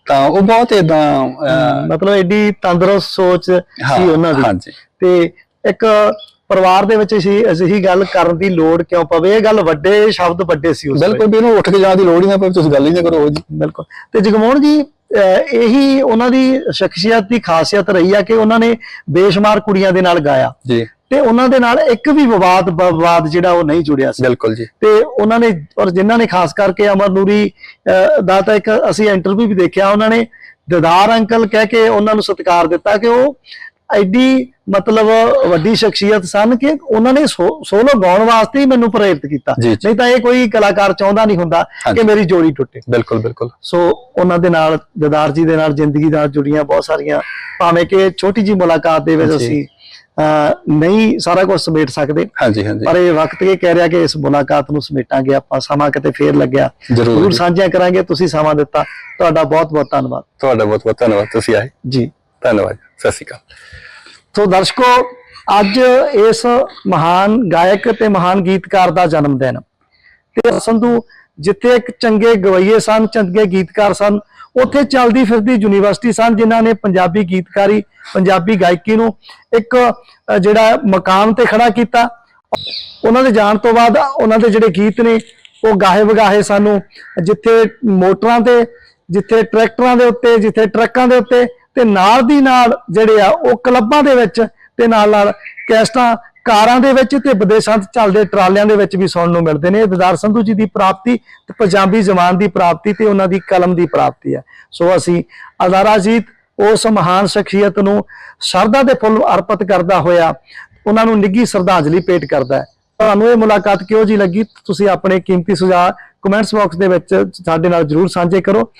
Speaker 1: ਤਾਂ ਉਹ ਬਹੁਤ ਇਦਾਂ
Speaker 2: ਮਤਲਬ ਐਡੀ ਤੰਦਰੁਸਤ ਸੋਚ ਸੀ ਉਹਨਾਂ ਦੀ।
Speaker 1: ਹਾਂਜੀ।
Speaker 2: ਤੇ ਇੱਕ ਪਰਿਵਾਰ ਦੇ ਵਿੱਚ ਸੀ ਅਜਿਹੀ ਗੱਲ ਕਰਨ ਦੀ ਲੋੜ ਕਿਉਂ ਪਵੇ? ਇਹ ਗੱਲ ਵੱਡੇ ਸ਼ਬਦ ਵੱਡੇ ਸੀ ਉਸ।
Speaker 1: ਬਿਲਕੁਲ ਵੀ ਇਹਨੂੰ ਉੱਠ ਕੇ ਜਾਣ ਦੀ ਲੋੜ ਹੀ ਨਾ ਪਵੇ ਤੁਸੀਂ ਗੱਲ ਹੀ ਨਾ ਕਰੋ ਜੀ।
Speaker 2: ਬਿਲਕੁਲ। ਤੇ ਜਗਮੋਹਨ ਜੀ ਇਹੀ ਉਹਨਾਂ ਦੀ ਸ਼ਖਸੀਅਤ ਦੀ ਖਾਸੀਅਤ ਰਹੀ ਆ ਕਿ ਉਹਨਾਂ ਨੇ ਬੇਸ਼ੁਮਾਰ ਕੁੜੀਆਂ ਦੇ ਨਾਲ ਗਾਇਆ।
Speaker 1: ਜੀ।
Speaker 2: ਤੇ ਉਹਨਾਂ ਦੇ ਨਾਲ ਇੱਕ ਵੀ ਵਿਵਾਦ ਵਿਵਾਦ ਜਿਹੜਾ ਉਹ ਨਹੀਂ ਜੁੜਿਆ ਸੀ।
Speaker 1: ਬਿਲਕੁਲ ਜੀ।
Speaker 2: ਤੇ ਉਹਨਾਂ ਨੇ ਔਰ ਜਿਨ੍ਹਾਂ ਨੇ ਖਾਸ ਕਰਕੇ ਅਮਰ ਨੂਰੀ ਦਾ ਤਾਂ ਇੱਕ ਅਸੀਂ ਇੰਟਰਵਿਊ ਵੀ ਦੇਖਿਆ ਉਹਨਾਂ ਨੇ ਦਦਾਰ ਅੰਕਲ ਕਹਿ ਕੇ ਉਹਨਾਂ ਨੂੰ ਸਤਿਕਾਰ ਦਿੱਤਾ ਕਿ ਉਹ ਐਡੀ ਮਤਲਬ ਵੱਡੀ ਸ਼ਖਸੀਅਤ ਸਨ ਕਿ ਉਹਨਾਂ ਨੇ ਸੋਲੋ ਗਾਉਣ ਵਾਸਤੇ ਹੀ ਮੈਨੂੰ ਪ੍ਰੇਰਿਤ ਕੀਤਾ। ਨਹੀਂ ਤਾਂ ਇਹ ਕੋਈ ਕਲਾਕਾਰ ਚਾਹੁੰਦਾ ਨਹੀਂ ਹੁੰਦਾ। ਕਿ ਮੇਰੀ ਜੋੜੀ ਟੁੱਟੇ।
Speaker 1: ਬਿਲਕੁਲ ਬਿਲਕੁਲ।
Speaker 2: ਸੋ ਉਹਨਾਂ ਦੇ ਨਾਲ ਦਦਾਰ ਜੀ ਦੇ ਨਾਲ ਜ਼ਿੰਦਗੀ ਨਾਲ ਜੁੜੀਆਂ ਬਹੁਤ ਸਾਰੀਆਂ। ਭਾਵੇਂ ਕਿ ਛੋਟੀ ਜੀ ਮੁਲਾਕਾਤ ਦੇ ਵਿੱਚ। ਅਸੀਂ ਨਹੀਂ ਸਾਰਾ ਕੁਝ ਸਮੇਟ ਸਕਦੇ।
Speaker 1: ਹਾਂਜੀ ਹਾਂਜੀ।
Speaker 2: ਪਰ ਇਹ ਵਕਤ ਇਹ ਕਹਿ ਰਿਹਾ ਕਿ ਇਸ ਮੁਲਾਕਾਤ ਨੂੰ ਸਮੇਟਾਂਗੇ ਆਪਾਂ। ਸਮਾਂ ਕਿਤੇ ਫੇਰ ਲੱਗਿਆ।
Speaker 1: ਜ਼ਰੂਰ।
Speaker 2: ਸਾਂਝਾ ਕਰਾਂਗੇ। ਤੁਸੀਂ ਸਮਾਂ ਦਿੱਤਾ। ਤੁਹਾਡਾ ਬਹੁਤ ਬਹੁਤ ਧੰਨਵਾਦ।
Speaker 1: ਤੁਹਾਡਾ ਬਹੁਤ ਬਹੁਤ ਧੰਨਵਾਦ। ਤੁਸੀਂ ਆਏ।
Speaker 2: ਜੀ।
Speaker 1: ਧੰਨਵਾਦ। ਸਤਿ ਸ਼੍ਰੀ ਅਕਾਲ।
Speaker 2: ਸੋ ਦਰਸ਼ਕੋ, ਅੱਜ ਇਸ ਮਹਾਨ ਗਾਇਕ ਤੇ ਮਹਾਨ ਗੀਤਕਾਰ ਦਾ ਜਨਮ ਦਿਨ। ਤੇ ਸੰਧੂ, ਜਿੱਥੇ ਇੱਕ ਚੰਗੇ ਗਵਈਏ ਸਨ, ਚੰਗੇ ਗੀਤਕਾਰ ਸਨ, ਉੱਥੇ ਚੱਲਦੀ ਫਿਰਦੀ ਯੂਨੀਵਰਸਿਟੀ ਸਨ, ਜਿਨ੍ਹਾਂ ਨੇ ਪੰਜਾਬੀ ਗੀਤਕਾਰੀ, ਪੰਜਾਬੀ ਗਾਇਕੀ ਨੂੰ ਇੱਕ ਜਿਹੜਾ ਮਕਾਮ ਤੇ ਖੜਾ ਕੀਤਾ। ਉਹਨਾਂ ਦੇ ਜਾਣ ਤੋਂ ਬਾਅਦ ਉਹਨਾਂ ਦੇ ਜਿਹੜੇ ਗੀਤ ਨੇ, ਉਹ ਗਾਹੇ ਵਗਾਹੇ ਸਾਨੂੰ, ਜਿੱਥੇ ਮੋਟਰਾਂ ਤੇ, ਜਿੱਥੇ ਟਰੈਕਟਰਾਂ ਦੇ ਉੱਤੇ, ਜਿੱਥੇ ਟਰੱਕਾਂ ਦੇ ਉੱਤੇ ਤੇ ਨਾਲ ਦੀ ਨਾਲ ਜਿਹੜੇ ਆ ਉਹ ਕਲੱਬਾਂ ਦੇ ਵਿੱਚ ਤੇ ਨਾਲ ਨਾਲ ਕੈਸਟਾਂ, ਕਾਰਾਂ ਦੇ ਵਿੱਚ ਤੇ ਵਿਦੇਸ਼ਾਂ 'ਚ ਚੱਲਦੇ ਟਰਾਲਿਆਂ ਦੇ ਵਿੱਚ ਵੀ ਸੁਣਨ ਨੂੰ ਮਿਲਦੇ ਨੇ। ਇਹ ਸੰਧੂ ਜੀ ਦੀ ਪ੍ਰਾਪਤੀ ਤੇ ਪੰਜਾਬੀ ਜ਼ਬਾਨ ਦੀ ਪ੍ਰਾਪਤੀ ਤੇ ਉਹਨਾਂ ਦੀ ਕਲਮ ਦੀ ਪ੍ਰਾਪਤੀ ਹੈ। ਸੋ ਅਸੀਂ ਅਦਾਰਾਜੀਤ ਉਸ ਮਹਾਨ ਸ਼ਖਸੀਅਤ ਨੂੰ ਸ਼ਰਧਾ ਦੇ ਫੁੱਲ ਅਰਪਿਤ ਕਰਦਾ ਹੋਇਆ, ਉਹਨਾਂ ਨੂੰ ਨਿੱਘੀ ਸ਼ਰਧਾਂਜਲੀ ਭੇਟ ਕਰਦਾ ਹੈ। ਤੁਹਾਨੂੰ ਇਹ ਮੁਲਾਕਾਤ ਕਿਹੋ ਜੀ ਲੱਗੀ? ਤੁਸੀਂ ਆਪਣੇ ਕੀਮਤੀ ਸੁਝਾਅ ਕਮੈਂਟਸ ਬਾਕਸ ਦੇ ਵਿੱਚ ਸਾਡੇ ਨਾਲ ਜਰੂਰ ਸਾਂਝੇ ਕਰੋ।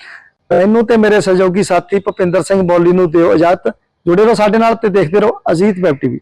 Speaker 2: ਇਹਨੂੰ ਤੇ ਮੇਰੇ ਸਹਿਯੋਗੀ ਸਾਥੀ ਭੁਪਿੰਦਰ ਸਿੰਘ ਬੋਲੀ ਨੂੰ ਦਿਓ ਇਜਾਜ਼ਤ। ਜੁੜੇ ਰਹੋ ਸਾਡੇ ਨਾਲ ਤੇ ਦੇਖਦੇ ਰਹੋ ਅਜੀਤ ਵੈਬ ਟੀਵੀ।